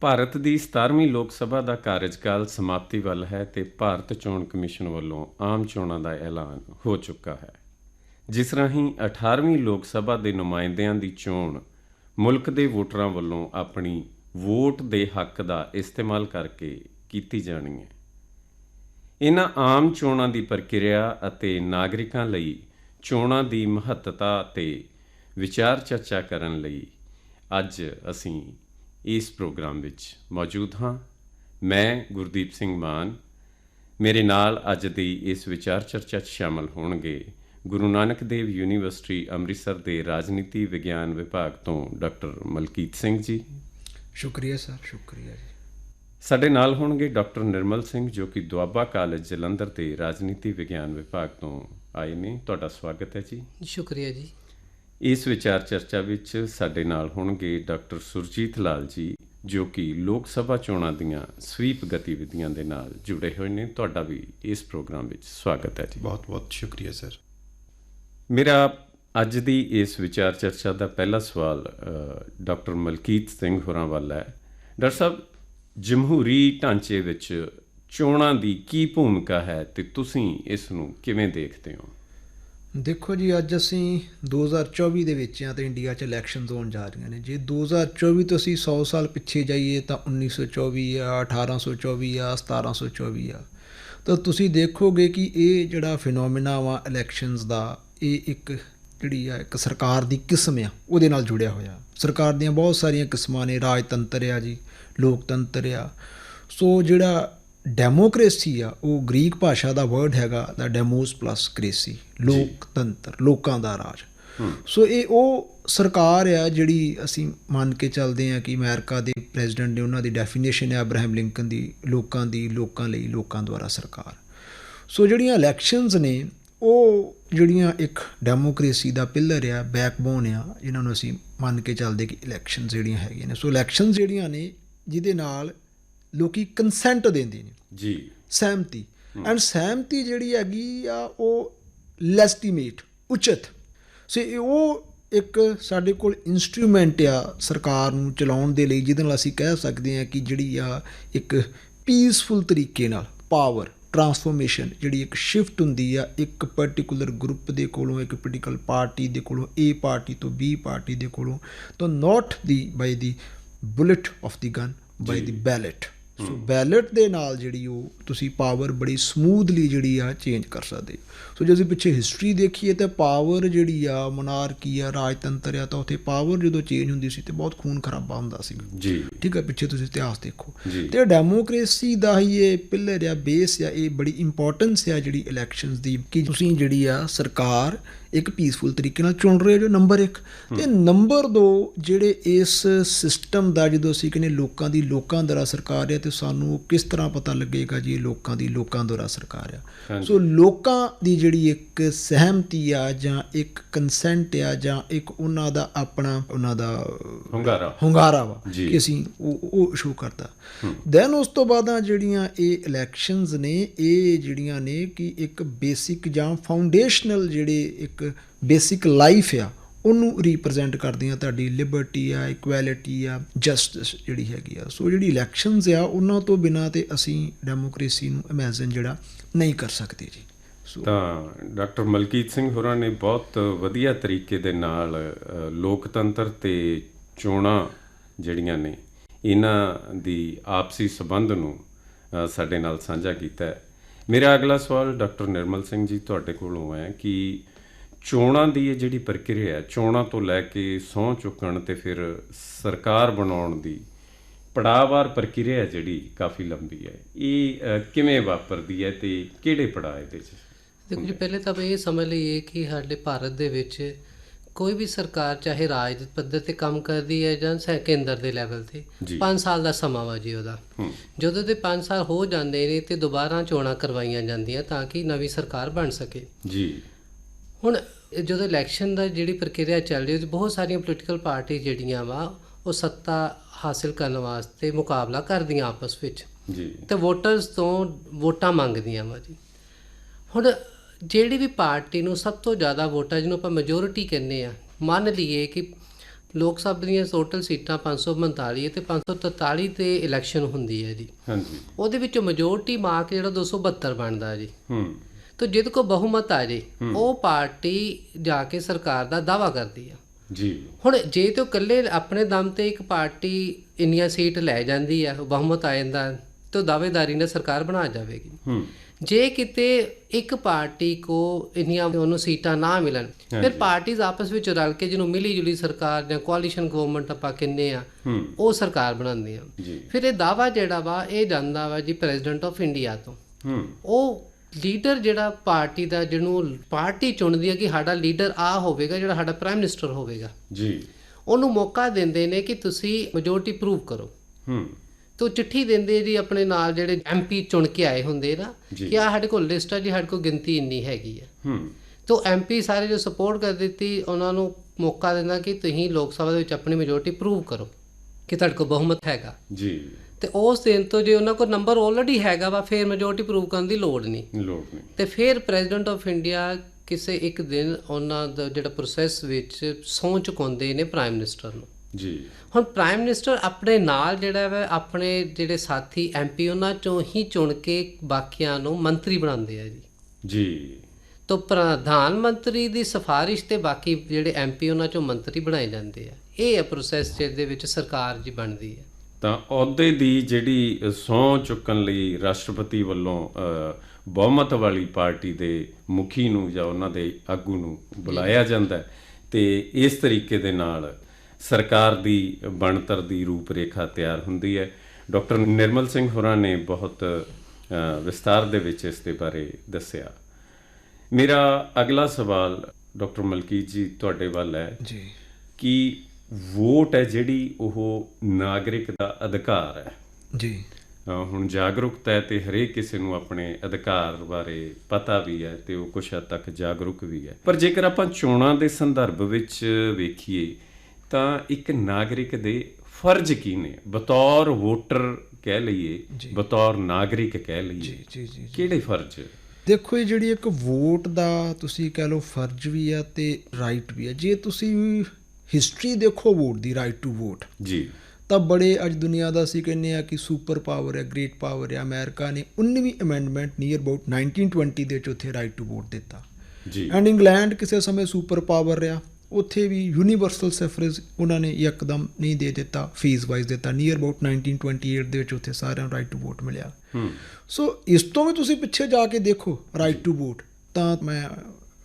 ਭਾਰਤ ਦੀ 17ਵੀਂ ਲੋਕ ਸਭਾ ਦਾ ਕਾਰਜਕਾਲ ਸਮਾਪਤੀ ਵੱਲ ਹੈ ਤੇ ਭਾਰਤ ਚੋਣ ਕਮਿਸ਼ਨ ਵੱਲੋਂ ਆਮ ਚੋਣਾਂ ਦਾ ਐਲਾਨ ਹੋ ਚੁੱਕਾ ਹੈ। ਜਿਸ ਰਾਹੀਂ 18ਵੀਂ ਲੋਕ ਸਭਾ ਦੇ ਨੁਮਾਇੰਦਿਆਂ ਦੀ ਚੋਣ ਮੁਲਕ ਦੇ ਵੋਟਰਾਂ ਵੱਲੋਂ ਆਪਣੀ ਵੋਟ ਦੇ ਹੱਕ ਦਾ ਇਸਤੇਮਾਲ ਕਰਕੇ ਕੀਤੀ ਜਾਣੀ ਹੈ। ਇਹਨਾਂ ਆਮ ਚੋਣਾਂ ਦੀ ਪ੍ਰਕਿਰਿਆ ਅਤੇ ਨਾਗਰਿਕਾਂ ਲਈ ਚੋਣਾਂ ਦੀ ਮਹੱਤਤਾ ਤੇ ਵਿਚਾਰ ਚਰਚਾ ਕਰਨ ਲਈ ਅੱਜ ਅਸੀਂ ਇਸ ਪ੍ਰੋਗਰਾਮ ਵਿੱਚ ਮੌਜੂਦ ਹਾਂ। ਮੈਂ ਗੁਰਦੀਪ ਸਿੰਘ ਮਾਨ। ਮੇਰੇ ਨਾਲ ਅੱਜ ਦੀ ਇਸ ਵਿਚਾਰ ਚਰਚਾ 'ਚ ਸ਼ਾਮਲ ਹੋਣਗੇ ਗੁਰੂ ਨਾਨਕ ਦੇਵ ਯੂਨੀਵਰਸਿਟੀ ਅੰਮ੍ਰਿਤਸਰ ਦੇ ਰਾਜਨੀਤੀ ਵਿਗਿਆਨ ਵਿਭਾਗ ਤੋਂ ਡਾਕਟਰ ਮਲਕੀਤ ਸਿੰਘ ਜੀ। ਸ਼ੁਕਰੀਆ ਸਰ ਸ਼ੁਕਰੀਆ ਜੀ। ਸਾਡੇ ਨਾਲ ਹੋਣਗੇ ਡਾਕਟਰ ਨਿਰਮਲ ਸਿੰਘ ਜੋ ਕਿ ਦੁਆਬਾ ਕਾਲਜ ਜਲੰਧਰ ਦੇ ਰਾਜਨੀਤੀ ਵਿਗਿਆਨ ਵਿਭਾਗ ਤੋਂ ਆਏ ਨੇ। ਤੁਹਾਡਾ ਸਵਾਗਤ ਹੈ ਜੀ। ਸ਼ੁਕਰੀਆ ਜੀ। ਇਸ ਵਿਚਾਰ ਚਰਚਾ ਵਿੱਚ ਸਾਡੇ ਨਾਲ ਹੋਣਗੇ ਡਾਕਟਰ ਸੁਰਜੀਤ ਲਾਲ ਜੀ ਜੋ ਕਿ ਲੋਕ ਸਭਾ ਚੋਣਾਂ ਦੀਆਂ ਸਵੀਪ ਗਤੀਵਿਧੀਆਂ ਦੇ ਨਾਲ ਜੁੜੇ ਹੋਏ ਨੇ। ਤੁਹਾਡਾ ਵੀ ਇਸ ਪ੍ਰੋਗਰਾਮ ਵਿੱਚ ਸਵਾਗਤ ਹੈ ਜੀ। ਬਹੁਤ ਬਹੁਤ ਸ਼ੁਕਰੀਆ ਸਰ। ਮੇਰਾ ਅੱਜ ਦੀ ਇਸ ਵਿਚਾਰ ਚਰਚਾ ਦਾ ਪਹਿਲਾ ਸਵਾਲ ਡਾਕਟਰ ਮਲਕੀਤ ਸਿੰਘ ਹੋਰਾਂ ਵੱਲ ਹੈ। ਡਾਕਟਰ ਸਾਹਿਬ ਜਮਹੂਰੀ ਢਾਂਚੇ ਵਿੱਚ ਚੋਣਾਂ ਦੀ ਕੀ ਭੂਮਿਕਾ ਹੈ ਤੇ ਤੁਸੀਂ ਇਸ ਨੂੰ ਕਿਵੇਂ ਦੇਖਦੇ ਹੋ? ਦੇਖੋ ਜੀ, ਅੱਜ ਅਸੀਂ 2024 ਦੇ ਵਿੱਚ ਆ ਤੇ ਇੰਡੀਆ 'ਚ ਇਲੈਕਸ਼ਨਸ ਹੋਣ ਜਾ ਰਹੀਆਂ ਨੇ। ਜੇ 2024 ਤੋਂ ਅਸੀਂ 100 ਸਾਲ ਪਿੱਛੇ ਜਾਈਏ ਤਾਂ 1924 ਆ 1824 ਆ 1724 ਆ। ਤਾਂ ਤੁਸੀਂ ਦੇਖੋਗੇ ਕਿ ਇਹ ਜਿਹੜਾ ਫਿਨੋਮੀਨਾ ਵਾ ਇਲੈਕਸ਼ਨਸ ਦਾ, ਇਹ ਇੱਕ ਜਿਹੜੀ ਆ, ਇੱਕ ਸਰਕਾਰ ਦੀ ਕਿਸਮ ਆ, ਉਹਦੇ ਨਾਲ ਜੁੜਿਆ ਹੋਇਆ। ਸਰਕਾਰ ਦੀਆਂ ਬਹੁਤ ਸਾਰੀਆਂ ਕਿਸਮਾਂ ਨੇ, ਰਾਜਤੰਤਰ ਆ ਜੀ, ਲੋਕਤੰਤਰ ਆ। ਸੋ ਜਿਹੜਾ ਡੈਮੋਕ੍ਰੇਸੀ ਆ ਉਹ ਗ੍ਰੀਕ ਭਾਸ਼ਾ ਦਾ ਵਰਡ ਹੈਗਾ ਦਾ ਡੈਮੋਸ ਪਲੱਸ ਕ੍ਰੇਸੀ ਲੋਕਤੰਤਰ ਲੋਕਾਂ ਦਾ ਰਾਜ। ਸੋ ਇਹ ਉਹ ਸਰਕਾਰ ਆ ਜਿਹੜੀ ਅਸੀਂ ਮੰਨ ਕੇ ਚੱਲਦੇ ਆ ਕਿ ਅਮਰੀਕਾ ਦੇ ਪ੍ਰੈਜ਼ੀਡੈਂਟ ਨੇ ਉਹਨਾਂ ਦੀ ਡੈਫੀਨੇਸ਼ਨ ਹੈ ਅਬਰਾਹਮ ਲਿੰਕਨ ਦੀ ਲੋਕਾਂ ਦੀ ਲੋਕਾਂ ਲਈ ਲੋਕਾਂ ਦੁਆਰਾ ਸਰਕਾਰ। ਸੋ ਜਿਹੜੀਆਂ ਇਲੈਕਸ਼ਨਸ ਨੇ ਉਹ ਜਿਹੜੀਆਂ ਇੱਕ ਡੈਮੋਕ੍ਰੇਸੀ ਦਾ ਪਿਲਰ ਆ ਬੈਕਬੋਨ ਆ ਇਹਨਾਂ ਨੂੰ ਅਸੀਂ ਮੰਨ ਕੇ ਚੱਲਦੇ ਕਿ ਇਲੈਕਸ਼ਨ ਜਿਹੜੀਆਂ ਹੈਗੀਆਂ ਨੇ। ਸੋ ਇਲੈਕਸ਼ਨ ਜਿਹੜੀਆਂ ਨੇ ਜਿਹਦੇ ਨਾਲ ਲੋਕੀ ਕੰਸੈਂਟ ਦਿੰਦੇ ਨੇ। ਜੀ। ਸਹਿਮਤੀ। ਐਂਡ ਸਹਿਮਤੀ ਜਿਹੜੀ ਹੈਗੀ ਆ ਉਹ ਲੈਸਟੀਮੇਟ ਉਚਿਤ। ਸੋ ਉਹ ਇੱਕ ਸਾਡੇ ਕੋਲ ਇਨਸਟਰੂਮੈਂਟ ਆ ਸਰਕਾਰ ਨੂੰ ਚਲਾਉਣ ਦੇ ਲਈ ਜਿਹਦੇ ਨਾਲ ਅਸੀਂ ਕਹਿ ਸਕਦੇ ਹਾਂ ਕਿ ਜਿਹੜੀ ਆ ਇੱਕ ਪੀਸਫੁਲ ਤਰੀਕੇ ਨਾਲ ਪਾਵਰ ਟਰਾਂਸਫਰਮੇਸ਼ਨ ਜਿਹੜੀ ਇੱਕ ਸ਼ਿਫਟ ਹੁੰਦੀ ਆ ਇੱਕ ਪਾਰਟਿਕੂਲਰ ਗਰੁੱਪ ਦੇ ਕੋਲੋਂ ਇੱਕ ਪੋਲੀਟੀਕਲ ਪਾਰਟੀ ਦੇ ਕੋਲੋਂ A ਪਾਰਟੀ ਤੋਂ B ਪਾਰਟੀ ਦੇ ਕੋਲੋਂ ਤਾਂ not the by the bullet of the gun by the ballot so ballot ਦੇ ਨਾਲ ਜਿਹੜੀ ਉਹ ਤੁਸੀਂ ਪਾਵਰ ਬੜੀ ਸਮੂਥਲੀ ਜਿਹੜੀ ਆ ਚੇਂਜ ਕਰ ਸਕਦੇ। ਸੋ ਜੇ ਅਸੀਂ ਪਿੱਛੇ ਹਿਸਟਰੀ ਦੇਖੀਏ ਤਾਂ ਪਾਵਰ ਜਿਹੜੀ ਆ ਮੋਨਾਰਕੀ ਆ ਰਾਜਤੰਤਰ ਆ ਤਾਂ ਉੱਥੇ ਪਾਵਰ ਜਦੋਂ ਚੇਂਜ ਹੁੰਦੀ ਸੀ ਤੇ ਬਹੁਤ ਖੂਨ ਖਰਾਬਾ ਹੁੰਦਾ ਸੀ ਜੀ ਠੀਕ ਹੈ ਪਿੱਛੇ ਤੁਸੀਂ ਇਤਿਹਾਸ ਦੇਖੋ। ਤੇ ਡੈਮੋਕ੍ਰੇਸੀ ਦਾ ਹੀ ਇਹ ਪਿਲਰ ਆ ਬੇਸ ਆ ਇਹ ਬੜੀ ਇੰਪੋਰਟੈਂਸ ਆ ਜਿਹੜੀ ਇਲੈਕਸ਼ਨਸ ਦੀ ਕਿ ਤੁਸੀਂ ਜਿਹੜੀ ਆ ਸਰਕਾਰ ਇੱਕ ਪੀਸਫੁਲ ਤਰੀਕੇ ਨਾਲ ਚੁਣ ਰਹੇ ਜੋ ਨੰਬਰ 1 ਤੇ ਨੰਬਰ 2 ਜਿਹੜੇ ਇਸ ਸਿਸਟਮ ਦਾ ਜਦੋਂ ਅਸੀਂ ਕਹਿੰਦੇ ਲੋਕਾਂ ਦੀ ਲੋਕਾਂ ਦੁਆਰਾ ਸਰਕਾਰ ਹੈ ਤੇ ਸਾਨੂੰ ਕਿਸ ਤਰ੍ਹਾਂ ਪਤਾ ਲੱਗੇਗਾ ਜੀ ਇਹ ਲੋਕਾਂ ਦੀ ਲੋਕਾਂ ਦੁਆਰਾ ਸਰਕਾਰ ਆ। ਸੋ ਲੋਕਾਂ ਦੀ ਜਿਹੜੀ ਇੱਕ ਸਹਿਮਤੀ ਆ ਜਾਂ ਇੱਕ ਕੰਸੈਂਟ ਆ ਜਾਂ ਇੱਕ ਉਹਨਾਂ ਦਾ ਆਪਣਾ ਉਹਨਾਂ ਦਾ ਹੁੰਗਾਰਾ। ਹੁੰਗਾਰਾ ਵਾ। ਕਿ ਅਸੀਂ ਉਹ ਉਹ ਸ਼ੋ ਕਰਦਾ ਦੈਨ ਉਸ ਤੋਂ ਬਾਅਦ ਆ ਜਿਹੜੀਆਂ ਇਹ ਇਲੈਕਸ਼ਨਸ ਨੇ ਇਹ ਜਿਹੜੀਆਂ ਨੇ ਕਿ ਇੱਕ ਬੇਸਿਕ ਜਾਂ ਫਾਊਂਡੇਸ਼ਨਲ ਜਿਹੜੇ ਇੱਕ ਬੇਸਿਕ ਲਾਈਫ ਆ, ਉਹਨੂੰ ਰਿਪਰੈਜ਼ੈਂਟ ਕਰਦੀਆਂ ਤੁਹਾਡੀ ਲਿਬਰਟੀ ਆ ਇਕੁਐਲਿਟੀ ਆ ਜਸਟਿਸ ਜਿਹੜੀ ਹੈਗੀ ਆ। ਸੋ ਜਿਹੜੀ ਇਲੈਕਸ਼ਨਸ ਆ, ਉਹਨਾਂ ਤੋਂ ਬਿਨਾ ਤੇ ਅਸੀਂ ਡੈਮੋਕ੍ਰੇਸੀ ਨੂੰ ਇਮੇਜਿਨ ਜਿਹੜਾ ਨਹੀਂ ਕਰ ਸਕਦੇ ਜੀ। ਤਾਂ ਡਾਕਟਰ ਮਲਕੀਤ ਸਿੰਘ ਹੋਰਾਂ ਨੇ ਬਹੁਤ ਵਧੀਆ ਤਰੀਕੇ ਦੇ ਨਾਲ ਲੋਕਤੰਤਰ ਤੇ ਚੋਣਾਂ ਜਿਹੜੀਆਂ ਨੇ, ਇਹਨਾਂ ਦੀ ਆਪਸੀ ਸੰਬੰਧ ਨੂੰ ਸਾਡੇ ਨਾਲ ਸਾਂਝਾ ਕੀਤਾ ਹੈ। ਮੇਰਾ ਅਗਲਾ ਸਵਾਲ ਡਾਕਟਰ ਨਿਰਮਲ ਸਿੰਘ ਜੀ ਤੁਹਾਡੇ ਕੋਲੋਂ ਹੈ ਕਿ ਚੋਣਾਂ ਦੀ ਇਹ ਜਿਹੜੀ ਪ੍ਰਕਿਰਿਆ ਹੈ ਚੋਣਾਂ ਤੋਂ ਲੈ ਕੇ ਸਹੁੰ ਚੁੱਕਣ ਤੇ ਫਿਰ ਸਰਕਾਰ ਬਣਾਉਣ ਦੀ ਪੜਾਅਵਾਰ ਪ੍ਰਕਿਰਿਆ ਹੈ ਜਿਹੜੀ ਕਾਫੀ ਲੰਬੀ ਹੈ। ਇਹ ਕਿਵੇਂ ਵਾਪਰਦੀ ਹੈ ਤੇ ਕਿਹੜੇ ਪੜਾਅ ਇਹਦੇ 'ਚ ਦੇਖੋ ਜੀ ਪਹਿਲੇ ਤਾਂ ਇਹ ਸਮਝ ਲਈਏ ਕਿ ਸਾਡੇ ਭਾਰਤ ਦੇ ਵਿੱਚ ਕੋਈ ਵੀ ਸਰਕਾਰ ਚਾਹੇ ਰਾਜ ਪੱਧਰ ਤੇ ਕੰਮ ਕਰਦੀ ਹੈ ਜਾਂ ਸੈ ਕੇਂਦਰ ਦੇ ਲੈਵਲ ਤੇ ਜੀ। 5 ਸਾਲ ਦਾ ਸਮਾਂ ਵਾ ਜੀ ਉਹਦਾ। ਜਦੋਂ ਤੇ 5 ਸਾਲ ਹੋ ਜਾਂਦੇ ਨੇ ਤੇ ਦੁਬਾਰਾ ਚੋਣਾਂ ਕਰਵਾਈਆਂ ਜਾਂਦੀਆਂ ਤਾਂ ਕਿ ਨਵੀਂ ਸਰਕਾਰ ਬਣ ਸਕੇ। ਜੀ। ਹੁਣ ਜਦੋਂ ਇਲੈਕਸ਼ਨ ਦਾ ਜਿਹੜੀ ਪ੍ਰਕਿਰਿਆ ਚੱਲ ਰਹੀ ਹੈ ਬਹੁਤ ਸਾਰੀਆਂ ਪੋਲੀਟੀਕਲ ਪਾਰਟੀ ਜਿਹੜੀਆਂ ਵਾ ਉਹ ਸੱਤਾ ਹਾਸਲ ਕਰਨ ਵਾਸਤੇ ਮੁਕਾਬਲਾ ਕਰਦੀਆਂ ਆਪਸ ਵਿੱਚ। ਜੀ। ਤੇ ਵੋਟਰਸ ਤੋਂ ਵੋਟਾਂ ਮੰਗਦੀਆਂ ਵਾ ਜੀ। ਹੁਣ ਜਿਹੜੀ ਵੀ ਪਾਰਟੀ ਨੂੰ ਸਭ ਤੋਂ ਜ਼ਿਆਦਾ ਵੋਟਾਂ ਜਿਹਨੂੰ ਆਪਾਂ ਮੈਜੋਰਿਟੀ ਕਹਿੰਦੇ ਆ ਮੰਨ ਲਈਏ ਕਿ ਲੋਕ ਸਭਾ ਦੀਆਂ ਟੋਟਲ ਸੀਟਾਂ 542 ਹੈ ਤੇ 543 ਤੇ ਇਲੈਕਸ਼ਨ ਹੁੰਦੀ ਹੈ ਜੀ। ਹਾਂਜੀ। ਉਹਦੇ ਵਿੱਚੋਂ ਮੈਜੋਰਟੀ ਮਾਰਕ ਜਿਹੜਾ 272 ਬਣਦਾ ਜੀ। ਹੂੰ। ਤਾਂ ਜਿਹਦੇ ਕੋ ਬਹੁਮਤ ਆ ਜੇ ਉਹ ਪਾਰਟੀ ਜਾ ਕੇ ਸਰਕਾਰ ਦਾ ਦਾਵਾ ਕਰਦੀ ਆ। ਜੀ। ਹੁਣ ਜੇ ਤੇ ਉਹ ਇਕੱਲੇ ਆਪਣੇ ਦਮ ਤੇ ਇੱਕ ਪਾਰਟੀ ਇੰਨੀਆਂ ਸੀਟ ਲੈ ਜਾਂਦੀ ਆ ਬਹੁਮਤ ਆ ਜਾਂਦਾ ਤਾਂ ਦਾਅਵੇਦਾਰੀ ਨਾਲ ਸਰਕਾਰ ਬਣਾ ਜਾਵੇਗੀ। ਹੂੰ। ਜੇ ਕਿਤੇ ਇੱਕ ਪਾਰਟੀ ਕੋ ਇੰਨੀਆਂ ਉਹਨੂੰ ਸੀਟਾਂ ਨਾ ਮਿਲਣ ਫਿਰ ਪਾਰਟੀਆਂ ਆਪਸ ਵਿੱਚ ਰਲ ਕੇ ਜਿਹਨੂੰ ਮਿਲੀ ਜੁਲੀ ਸਰਕਾਰ ਜਾਂ ਕੋਆਲੀਸ਼ਨ ਗਵਰਨਮੈਂਟ ਆਪਾਂ ਕਿੰਨੇ ਆ ਹੂੰ। ਉਹ ਸਰਕਾਰ ਬਣਾਉਂਦੀਆਂ ਜੀ। ਫਿਰ ਇਹ ਦਾਵਾ ਜਿਹੜਾ ਵਾ ਇਹ ਜਾਂਦਾ ਵਾ ਜੀ ਪ੍ਰੈਜ਼ੀਡੈਂਟ ਆਫ ਇੰਡੀਆ ਤੋਂ। ਉਹ ਲੀਡਰ ਜਿਹੜਾ ਪਾਰਟੀ ਦਾ ਜਿਹਨੂੰ ਪਾਰਟੀ ਚੁਣਦੀ ਹੈ ਕਿ ਸਾਡਾ ਲੀਡਰ ਆ ਹੋਵੇਗਾ ਜਿਹੜਾ ਸਾਡਾ ਪ੍ਰਾਈਮ ਮਿਨਿਸਟਰ ਹੋਵੇਗਾ। ਜੀ। ਉਹਨੂੰ ਮੌਕਾ ਦਿੰਦੇ ਨੇ ਕਿ ਤੁਸੀਂ ਮੈਜੋਰਟੀ ਪ੍ਰੂਵ ਕਰੋ। ਹੂੰ। ਤੋ ਚਿੱਠੀ ਦਿੰਦੇ ਜੀ ਆਪਣੇ ਨਾਲ ਜਿਹੜੇ ਐਮਪੀ ਚੁਣ ਕੇ ਆਏ ਹੁੰਦੇ ਨਾ। ਕਿ ਆ ਸਾਡੇ ਕੋਲ ਲਿਸਟ ਆ ਜੀ ਸਾਡੇ ਕੋਲ ਗਿਣਤੀ ਇੰਨੀ ਹੈਗੀ ਆ। ਹੂੰ। ਤੋ ਐਮਪੀ ਸਾਰੇ ਜੋ ਸਪੋਰਟ ਕਰ ਦਿੱਤੀ ਉਹਨਾਂ ਨੂੰ ਮੌਕਾ ਦਿੰਦਾ ਕਿ ਤੁਸੀਂ ਲੋਕ ਸਭਾ ਦੇ ਵਿੱਚ ਆਪਣੀ ਮੈਜੋਰਟੀ ਪ੍ਰੂਵ ਕਰੋ ਕਿ ਤੁਹਾਡੇ ਕੋਲ ਬਹੁਮਤ ਹੈਗਾ। ਜੀ। ਤੇ ਉਸ ਦਿਨ ਤੋਂ ਜੇ ਉਹਨਾਂ ਕੋਲ ਨੰਬਰ ਆਲਰੇਡੀ ਹੈਗਾ ਵਾ ਫਿਰ ਮੈਜੋਰਟੀ ਪ੍ਰੂਵ ਕਰਨ ਦੀ ਲੋੜ ਨਹੀਂ। ਲੋੜ ਨਹੀਂ। ਤੇ ਫਿਰ ਪ੍ਰੈਜ਼ੀਡੈਂਟ ਆਫ ਇੰਡੀਆ ਕਿਸੇ ਇੱਕ ਦਿਨ ਉਹਨਾਂ ਦਾ ਜਿਹੜਾ ਪ੍ਰੋਸੈਸ ਵਿੱਚ ਸਹੁੰ ਚੁਕਾਉਂਦੇ ਨੇ ਪ੍ਰਾਈਮ ਮਿਨਿਸਟਰ ਨੂੰ। ਜੀ। ਹੁਣ ਪ੍ਰਾਈਮ ਮਿਨਿਸਟਰ ਆਪਣੇ ਨਾਲ ਜਿਹੜਾ ਵਾ ਆਪਣੇ ਜਿਹੜੇ ਸਾਥੀ ਐਮਪੀ ਉਹਨਾਂ ਚੋਂ ਹੀ ਚੁਣ ਕੇ ਬਾਕੀਆਂ ਨੂੰ ਮੰਤਰੀ ਬਣਾਉਂਦੇ ਆ ਜੀ। ਜੀ। ਤੋਂ ਪ੍ਰਧਾਨ ਮੰਤਰੀ ਦੀ ਸਿਫਾਰਿਸ਼ ਤੇ ਬਾਕੀ ਜਿਹੜੇ ਐਮਪੀ ਉਹਨਾਂ ਚੋਂ ਮੰਤਰੀ ਬਣਾਏ ਜਾਂਦੇ ਆ। ਇਹ ਹੈ ਪ੍ਰੋਸੈਸ ਜਿਹਦੇ ਵਿੱਚ ਸਰਕਾਰ ਜੀ ਬਣਦੀ ਹੈ ਤਾਂ ਅਹੁਦੇ ਦੀ ਜਿਹੜੀ ਸਹੁੰ ਚੁੱਕਣ ਲਈ ਰਾਸ਼ਟਰਪਤੀ ਵੱਲੋਂ ਬਹੁਮਤ ਵਾਲੀ ਪਾਰਟੀ ਦੇ ਮੁਖੀ ਨੂੰ ਜਾਂ ਉਹਨਾਂ ਦੇ ਆਗੂ ਨੂੰ ਬੁਲਾਇਆ ਜਾਂਦਾ ਤੇ ਇਸ ਤਰੀਕੇ ਦੇ ਨਾਲ ਸਰਕਾਰ ਦੀ ਬਣਤਰ ਦੀ ਰੂਪਰੇਖਾ ਤਿਆਰ ਹੁੰਦੀ ਹੈ। ਡਾਕਟਰ ਨਿਰਮਲ ਸਿੰਘ ਹੋਰਾਂ ਨੇ ਬਹੁਤ ਵਿਸਤਾਰ ਦੇ ਵਿੱਚ ਇਸ ਦੇ ਬਾਰੇ ਦੱਸਿਆ। ਮੇਰਾ ਅਗਲਾ ਸਵਾਲ ਡਾਕਟਰ ਮਲਕੀਤ ਜੀ ਤੁਹਾਡੇ ਵੱਲ ਹੈ ਜੀ। ਕਿ ਵੋਟ ਹੈ ਜਿਹੜੀ ਉਹ ਨਾਗਰਿਕ ਦਾ ਅਧਿਕਾਰ ਹੈ। ਜੀ। ਹੁਣ ਜਾਗਰੂਕਤਾ ਹੈ ਤੇ ਹਰੇਕ ਕਿਸੇ ਨੂੰ ਆਪਣੇ ਅਧਿਕਾਰ ਬਾਰੇ ਪਤਾ ਵੀ ਹੈ ਤੇ ਉਹ ਕੁਛ ਹੱਦ ਤੱਕ ਜਾਗਰੂਕ ਵੀ ਹੈ। ਪਰ ਜੇਕਰ ਆਪਾਂ ਚੋਣਾਂ ਦੇ ਸੰਦਰਭ ਵਿੱਚ ਵੇਖੀਏ ਤਾਂ ਇੱਕ ਨਾਗਰਿਕ ਦੇ ਫਰਜ਼ ਕੀ ਨੇ? ਬਤੌਰ ਵੋਟਰ ਕਹਿ ਲਈਏ ਬਤੌਰ ਨਾਗਰਿਕ ਕਹਿ ਲਈਏ। ਜੀ ਜੀ ਜੀ ਕਿਹੜੇ ਫਰਜ਼? ਦੇਖੋ ਇਹ ਜਿਹੜੀ ਇੱਕ ਵੋਟ ਦਾ ਤੁਸੀਂ ਕਹਿ ਲਓ ਫਰਜ਼ ਵੀ ਆ ਤੇ ਰਾਈਟ ਵੀ ਆ। ਜੇ ਤੁਸੀਂ ਹਿਸਟਰੀ ਦੇਖੋ ਵੋਟ ਦੀ ਰਾਈਟ ਟੂ ਵੋਟ ਜੀ। ਤਾਂ ਬੜੇ ਅੱਜ ਦੁਨੀਆ ਦਾ ਅਸੀਂ ਕਹਿੰਦੇ ਆ ਕਿ ਸੁਪਰ ਪਾਵਰ ਹੈ ਗ੍ਰੇਟ ਪਾਵਰ ਹੈ ਅਮਰੀਕਾ ਨੇ 19ਵੀਂ ਅਮੈਂਡਮੈਂਟ ਨੀਅਰ ਅਬਾਊਟ 1920 ਦੇ ਵਿੱਚ ਉੱਥੇ ਰਾਈਟ ਟੂ ਵੋਟ ਦਿੱਤਾ। ਜੀ। ਐਂਡ ਇੰਗਲੈਂਡ ਕਿਸੇ ਸਮੇਂ ਸੁਪਰ ਪਾਵਰ ਰਿਹਾ ਉੱਥੇ ਵੀ ਯੂਨੀਵਰਸਲ ਸਫਰੇਜ ਉਹਨਾਂ ਨੇ ਇੱਕਦਮ ਨਹੀਂ ਦੇ ਦਿੱਤਾ ਫੇਜ਼ ਵਾਈਜ਼ ਦਿੱਤਾ। ਨੀਅਰ ਅਬਾਊਟ 1928 ਦੇ ਵਿੱਚ ਉੱਥੇ ਸਾਰਿਆਂ ਨੂੰ ਰਾਈਟ ਟੂ ਵੋਟ ਮਿਲਿਆ। ਹੂੰ। ਸੋ ਇਸ ਤੋਂ ਵੀ ਤੁਸੀਂ ਪਿੱਛੇ ਜਾ ਕੇ ਦੇਖੋ ਰਾਈਟ ਟੂ ਵੋਟ ਤਾਂ ਮੈਂ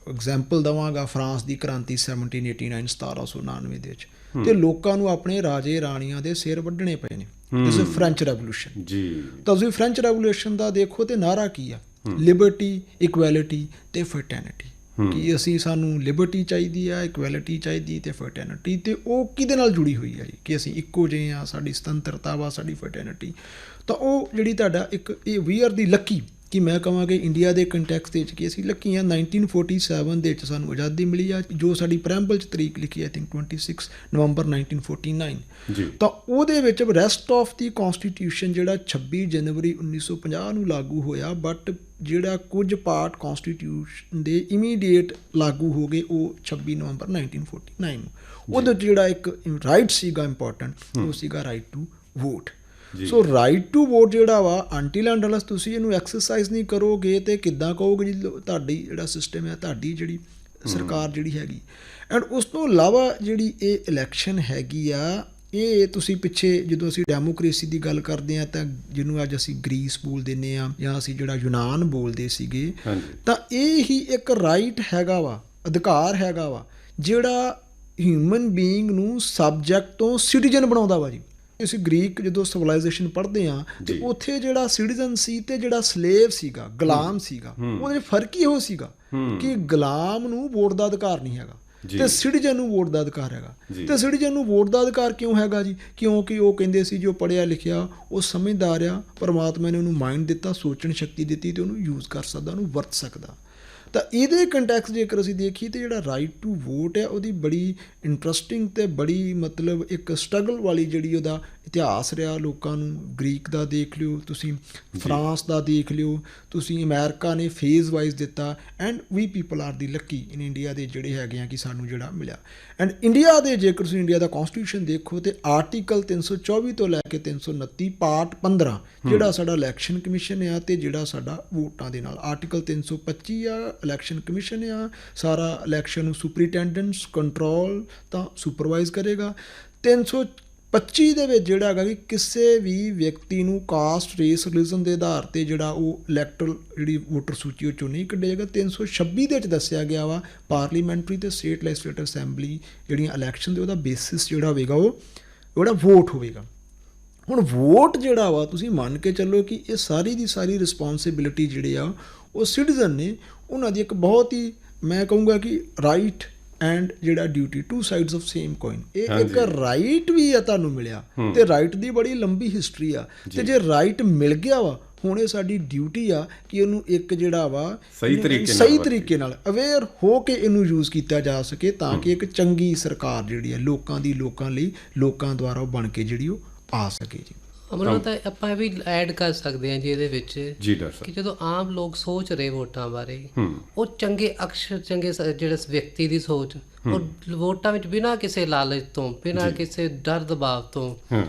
ਐਗਜ਼ਾਮਪਲ ਦਵਾਂਗਾ ਫਰਾਂਸ ਦੀ ਕ੍ਰਾਂਤੀ 1789 1799 ਦੇ ਵਿੱਚ। ਤੇ ਲੋਕਾਂ ਨੂੰ ਆਪਣੇ ਰਾਜੇ ਰਾਣੀਆਂ ਦੇ ਸਿਰ ਵੱਢਣੇ ਪਏ ਨੇ। ਇਸ ਫ੍ਰੈਂਚ ਰੈਵੋਲੂਸ਼ਨ ਜੀ। ਤਾਂ ਤੁਸੀਂ ਫ੍ਰੈਂਚ ਰੈਵੋਲੂਸ਼ਨ ਦਾ ਦੇਖੋ ਤੇ ਨਾਰਾ ਕੀ ਆ? ਲਿਬਰਟੀ ਇਕੁਐਲਿਟੀ ਤੇ ਫਰਟਰਨਿਟੀ ਕਿ ਅਸੀਂ ਸਾਨੂੰ ਲਿਬਰਟੀ ਚਾਹੀਦੀ ਆ ਇਕੁਐਲਿਟੀ ਚਾਹੀਦੀ ਤੇ ਫਰਟਰਨਿਟੀ ਤੇ ਉਹ ਕਿਹਦੇ ਨਾਲ ਜੁੜੀ ਹੋਈ ਹੈ ਜੀ? ਕਿ ਅਸੀਂ ਇੱਕੋ ਜਿਹੇ ਆ ਸਾਡੀ ਸੁਤੰਤਰਤਾ ਵਾ ਸਾਡੀ ਫਰਟਰਨਿਟੀ ਤਾਂ ਉਹ ਜਿਹੜੀ ਤੁਹਾਡਾ ਇੱਕ ਇਹ ਵੀ ਆਰ ਦੀ ਲੱਕੀ ਕਿ ਮੈਂ ਕਹਾਂ ਕਿ ਇੰਡੀਆ ਦੇ ਕੰਟੈਕਸਟ ਦੇ ਵਿੱਚ ਕਿ ਅਸੀਂ ਲੱਕੀ ਆ 1947 ਦੇ ਵਿੱਚ ਸਾਨੂੰ ਆਜ਼ਾਦੀ ਮਿਲੀ ਆ ਜੋ ਸਾਡੀ ਪ੍ਰੈਂਬਲ ਚ ਤਰੀਕ ਲਿਖੀ ਆਈ ਥਿੰਕ 26 ਨਵੰਬਰ 1949 ਜੀ। ਤਾਂ ਉਹਦੇ ਵਿੱਚ ਰੈਸਟ ਆਫ ਦੀ ਕਨਸਟੀਟਿਊਸ਼ਨ ਜਿਹੜਾ 26 ਜਨਵਰੀ 1950 ਨੂੰ ਲਾਗੂ ਹੋਇਆ ਬਟ ਜਿਹੜਾ ਕੁਝ ਪਾਰਟ ਕਨਸਟੀਟਿਊਸ਼ਨ ਦੇ ਇਮੀਡੀਏਟ ਲਾਗੂ ਹੋ ਗਏ ਉਹ 26 ਨਵੰਬਰ 1949 ਨੂੰ। ਉਹਦੇ ਜਿਹੜਾ ਇੱਕ ਰਾਈਟ ਸੀਗਾ ਇੰਪੋਰਟੈਂਟ ਉਹ ਸੀਗਾ right to vote so right to vote ਜਿਹੜਾ ਵਾ ਅੰਟਿਲ ਐਂਡ ਅਨਲੈਸ ਤੁਸੀਂ ਇਹਨੂੰ ਐਕਸਰਸਾਈਜ਼ ਨਹੀਂ ਕਰੋਗੇ ਤੇ ਕਿੱਦਾਂ ਕਹੋਗੇ ਜੀ ਤੁਹਾਡੀ ਜਿਹੜਾ ਸਿਸਟਮ ਹੈ ਤੁਹਾਡੀ ਜਿਹੜੀ ਸਰਕਾਰ ਜਿਹੜੀ ਹੈਗੀ। ਐਂਡ ਉਸ ਤੋਂ ਇਲਾਵਾ ਜਿਹੜੀ ਇਹ ਇਲੈਕਸ਼ਨ ਹੈਗੀ ਆ ਇਹ ਤੁਸੀਂ ਪਿੱਛੇ ਜਦੋਂ ਅਸੀਂ ਡੈਮੋਕ੍ਰੇਸੀ ਦੀ ਗੱਲ ਕਰਦੇ ਆ ਤਾਂ ਜਿਹਨੂੰ ਅੱਜ ਅਸੀਂ ਗ੍ਰੀਸ ਬੋਲ ਦਿੰਨੇ ਆ ਜਾਂ ਅਸੀਂ ਜਿਹੜਾ ਯੂਨਾਨ ਬੋਲਦੇ ਸੀਗੇ ਤਾਂ ਇਹ ਹੀ ਇੱਕ ਰਾਈਟ ਹੈਗਾ ਵਾ ਅਧਿਕਾਰ ਹੈਗਾ ਵਾ ਜਿਹੜਾ ਹਿਊਮਨ ਬੀਇੰਗ ਨੂੰ ਸਬਜੈਕਟ ਤੋਂ ਸਿਟੀਜ਼ਨ ਬਣਾਉਂਦਾ ਵਾ ਜੀ। ਅਸੀਂ ਗ੍ਰੀਕ ਜਦੋਂ ਸਿਵਲਾਈਜੇਸ਼ਨ ਪੜ੍ਹਦੇ ਆ ਤੇ। ਉੱਥੇ ਜਿਹੜਾ ਸਿਟੀਜ਼ਨ ਸੀ ਤੇ ਜਿਹੜਾ ਸਲੇਵ ਸੀਗਾ ਗੁਲਾਮ ਸੀਗਾ ਉਹਦੇ ਵਿੱਚ ਫ਼ਰਕ ਹੀ ਉਹ ਸੀਗਾ ਕਿ ਗੁਲਾਮ ਨੂੰ ਵੋਟ ਦਾ ਅਧਿਕਾਰ ਨਹੀਂ ਹੈਗਾ। ਤੇ ਸਿਟੀਜ਼ਨ ਨੂੰ ਵੋਟ ਦਾ ਅਧਿਕਾਰ ਹੈਗਾ। ਤੇ ਸਿਟੀਜ਼ਨ ਨੂੰ ਵੋਟ ਦਾ ਅਧਿਕਾਰ ਕਿਉਂ ਹੈਗਾ ਜੀ ਕਿਉਂਕਿ ਉਹ ਕਹਿੰਦੇ ਸੀ ਜੋ ਪੜਿਆ ਲਿਖਿਆ ਉਹ ਸਮਝਦਾਰ ਆ ਪਰਮਾਤਮਾ ਨੇ ਉਹਨੂੰ ਮਾਈਂਡ ਦਿੱਤਾ ਸੋਚਣ ਸ਼ਕਤੀ ਦਿੱਤੀ ਤੇ ਉਹਨੂੰ ਯੂਜ਼ ਕਰ ਸਕਦਾ ਉਹਨੂੰ ਵਰਤ ਸਕਦਾ ਤਾਂ ਇਹਦੇ ਕੰਟੈਕਸ ਜੇਕਰ ਅਸੀਂ ਦੇਖੀਏ ਤੇ ਜਿਹੜਾ ਰਾਈਟ ਟੂ ਵੋਟ ਹੈ, ਉਹਦੀ ਬੜੀ ਇੰਟਰਸਟਿੰਗ ਤੇ ਬੜੀ ਮਤਲਬ ਇੱਕ ਸਟਰਗਲ ਵਾਲੀ ਜਿਹੜੀ ਉਹਦਾ ਇਤਿਹਾਸ ਰਿਹਾ ਲੋਕਾਂ ਨੂੰ ਗ੍ਰੀਕ ਦਾ ਦੇਖ ਲਿਓ ਤੁਸੀਂ ਫਰਾਂਸ ਦਾ ਦੇਖ ਲਿਓ ਤੁਸੀਂ ਅਮਰੀਕਾ ਨੇ ਫੇਜ਼ ਵਾਈਜ਼ ਦਿੱਤਾ and we people are the lucky in India ਦੇ ਜਿਹੜੇ ਹੈਗੇ ਆ ਕਿ ਸਾਨੂੰ ਜਿਹੜਾ ਮਿਲਿਆ। ਐਂਡ ਇੰਡੀਆ ਦੇ ਜੇਕਰ ਤੁਸੀਂ ਇੰਡੀਆ ਦਾ ਕਨਸਟੀਟਿਊਸ਼ਨ ਦੇਖੋ ਤੇ ਆਰਟੀਕਲ 324 ਤੋਂ ਲੈ ਕੇ 329 ਪਾਰਟ 15 ਜਿਹੜਾ ਸਾਡਾ ਇਲੈਕਸ਼ਨ ਕਮਿਸ਼ਨ ਆ ਤੇ ਜਿਹੜਾ ਸਾਡਾ ਵੋਟਾਂ ਦੇ ਨਾਲ। ਆਰਟੀਕਲ 325 ਆ ਇਲੈਕਸ਼ਨ ਕਮਿਸ਼ਨ ਆ ਸਾਰਾ ਇਲੈਕਸ਼ਨ ਨੂੰ ਸੁਪਰੀਟੈਂਡੈਂਟਸ ਕੰਟਰੋਲ ਤਾਂ ਸੁਪਰਵਾਈਜ਼ ਕਰੇਗਾ। 325 ਦੇ ਵਿੱਚ ਜਿਹੜਾ ਹੈਗਾ ਕਿ ਕਿਸੇ ਵੀ ਵਿਅਕਤੀ ਨੂੰ ਕਾਸਟ ਰੇਸ ਰਿਲੀਜਨ ਦੇ ਆਧਾਰ ਤੇ ਜਿਹੜਾ ਉਹ ਇਲੈਕਟਰਲ ਜਿਹੜੀ ਵੋਟਰ ਸੂਚੀ ਉਹ ਚੋਂ ਨਹੀਂ ਕੱਢਿਆ ਜਾਏਗਾ 326 ਦੇ ਵਿੱਚ ਦੱਸਿਆ ਗਿਆ ਵਾ ਪਾਰਲੀਮੈਂਟਰੀ ਤੇ ਸਟੇਟ ਲੈਜਿਸਲੇਟਿਵ ਅਸੈਂਬਲੀ ਜਿਹੜੀਆਂ ਇਲੈਕਸ਼ਨ ਦੇ ਉਹਦਾ ਬੇਸਿਸ ਜਿਹੜਾ ਹੋਵੇਗਾ ਉਹ, ਉਹਦਾ ਵੋਟ ਹੋਵੇਗਾ। ਹੁਣ ਵੋਟ ਜਿਹੜਾ ਵਾ, ਤੁਸੀਂ ਮੰਨ ਕੇ ਚੱਲੋ ਕਿ ਇਹ ਸਾਰੀ ਦੀ ਸਾਰੀ ਰਿਸਪੌਂਸਿਬਿਲਿਟੀ ਜਿਹੜੇ ਆ, ਉਹ ਸਿਟੀਜ਼ਨ ਨੇ, ਉਹਨਾਂ ਦੀ ਇੱਕ ਬਹੁਤ ਹੀ ਮੈਂ ਕਹੂੰਗਾ ਕਿ ਰਾਈਟ ਐਂਡ ਜਿਹੜਾ duty two sides of same coin ਇਹ ਇੱਕ ਰਾਈਟ ਵੀ ਆ ਤੁਹਾਨੂੰ ਮਿਲਿਆ। ਤੇ ਰਾਈਟ ਦੀ ਬੜੀ ਲੰਬੀ ਹਿਸਟਰੀ ਆ। ਤੇ ਜੇ। ਰਾਈਟ ਮਿਲ ਗਿਆ ਵਾ ਹੁਣ ਇਹ ਸਾਡੀ ਡਿਊਟੀ ਆ ਕਿ ਉਹਨੂੰ ਇੱਕ ਜਿਹੜਾ ਵਾ ਸਹੀ ਤਰੀਕੇ ਨਾਲ ਸਹੀ। ਤਰੀਕੇ ਨਾਲ ਅਵੇਅਰ ਹੋ ਕੇ ਇਹਨੂੰ ਯੂਜ਼ ਕੀਤਾ ਜਾ ਸਕੇ ਤਾਂ ਕਿ ਇੱਕ ਚੰਗੀ ਸਰਕਾਰ ਜਿਹੜੀ ਹੈ ਲੋਕਾਂ ਦੀ ਲੋਕਾਂ ਲਈ ਲੋਕਾਂ ਦੁਆਰਾ ਬਣ ਕੇ ਜਿਹੜੀ ਉਹ ਆ ਸਕੇ ਜੀ। ਅਮਰੋ ਤਾਂ ਆਪਾਂ ਇਹ ਵੀ ਐਡ ਕਰ ਸਕਦੇ ਹਾਂ ਜੀ ਇਹਦੇ ਵਿੱਚ ਜੀ ਡਾਕਟਰ ਕਿ ਸਾਹਿਬ ਜਦੋਂ ਆਮ ਲੋਕ ਸੋਚ ਰਹੇ ਵੋਟਾਂ ਬਾਰੇ ਉਹ ਚੰਗੇ ਅਕਸ਼ਰ ਚੰਗੇ ਜਿਹੜੇ ਵਿਅਕਤੀ ਦੀ ਸੋਚ ਉਹ ਵੋਟਾਂ ਵਿੱਚ ਬਿਨਾਂ ਕਿਸੇ ਲਾਲਚ ਤੋਂ ਬਿਨਾਂ ਕਿਸੇ ਡਰ ਦਬਾਅ ਤੋਂ ਹਾਂ।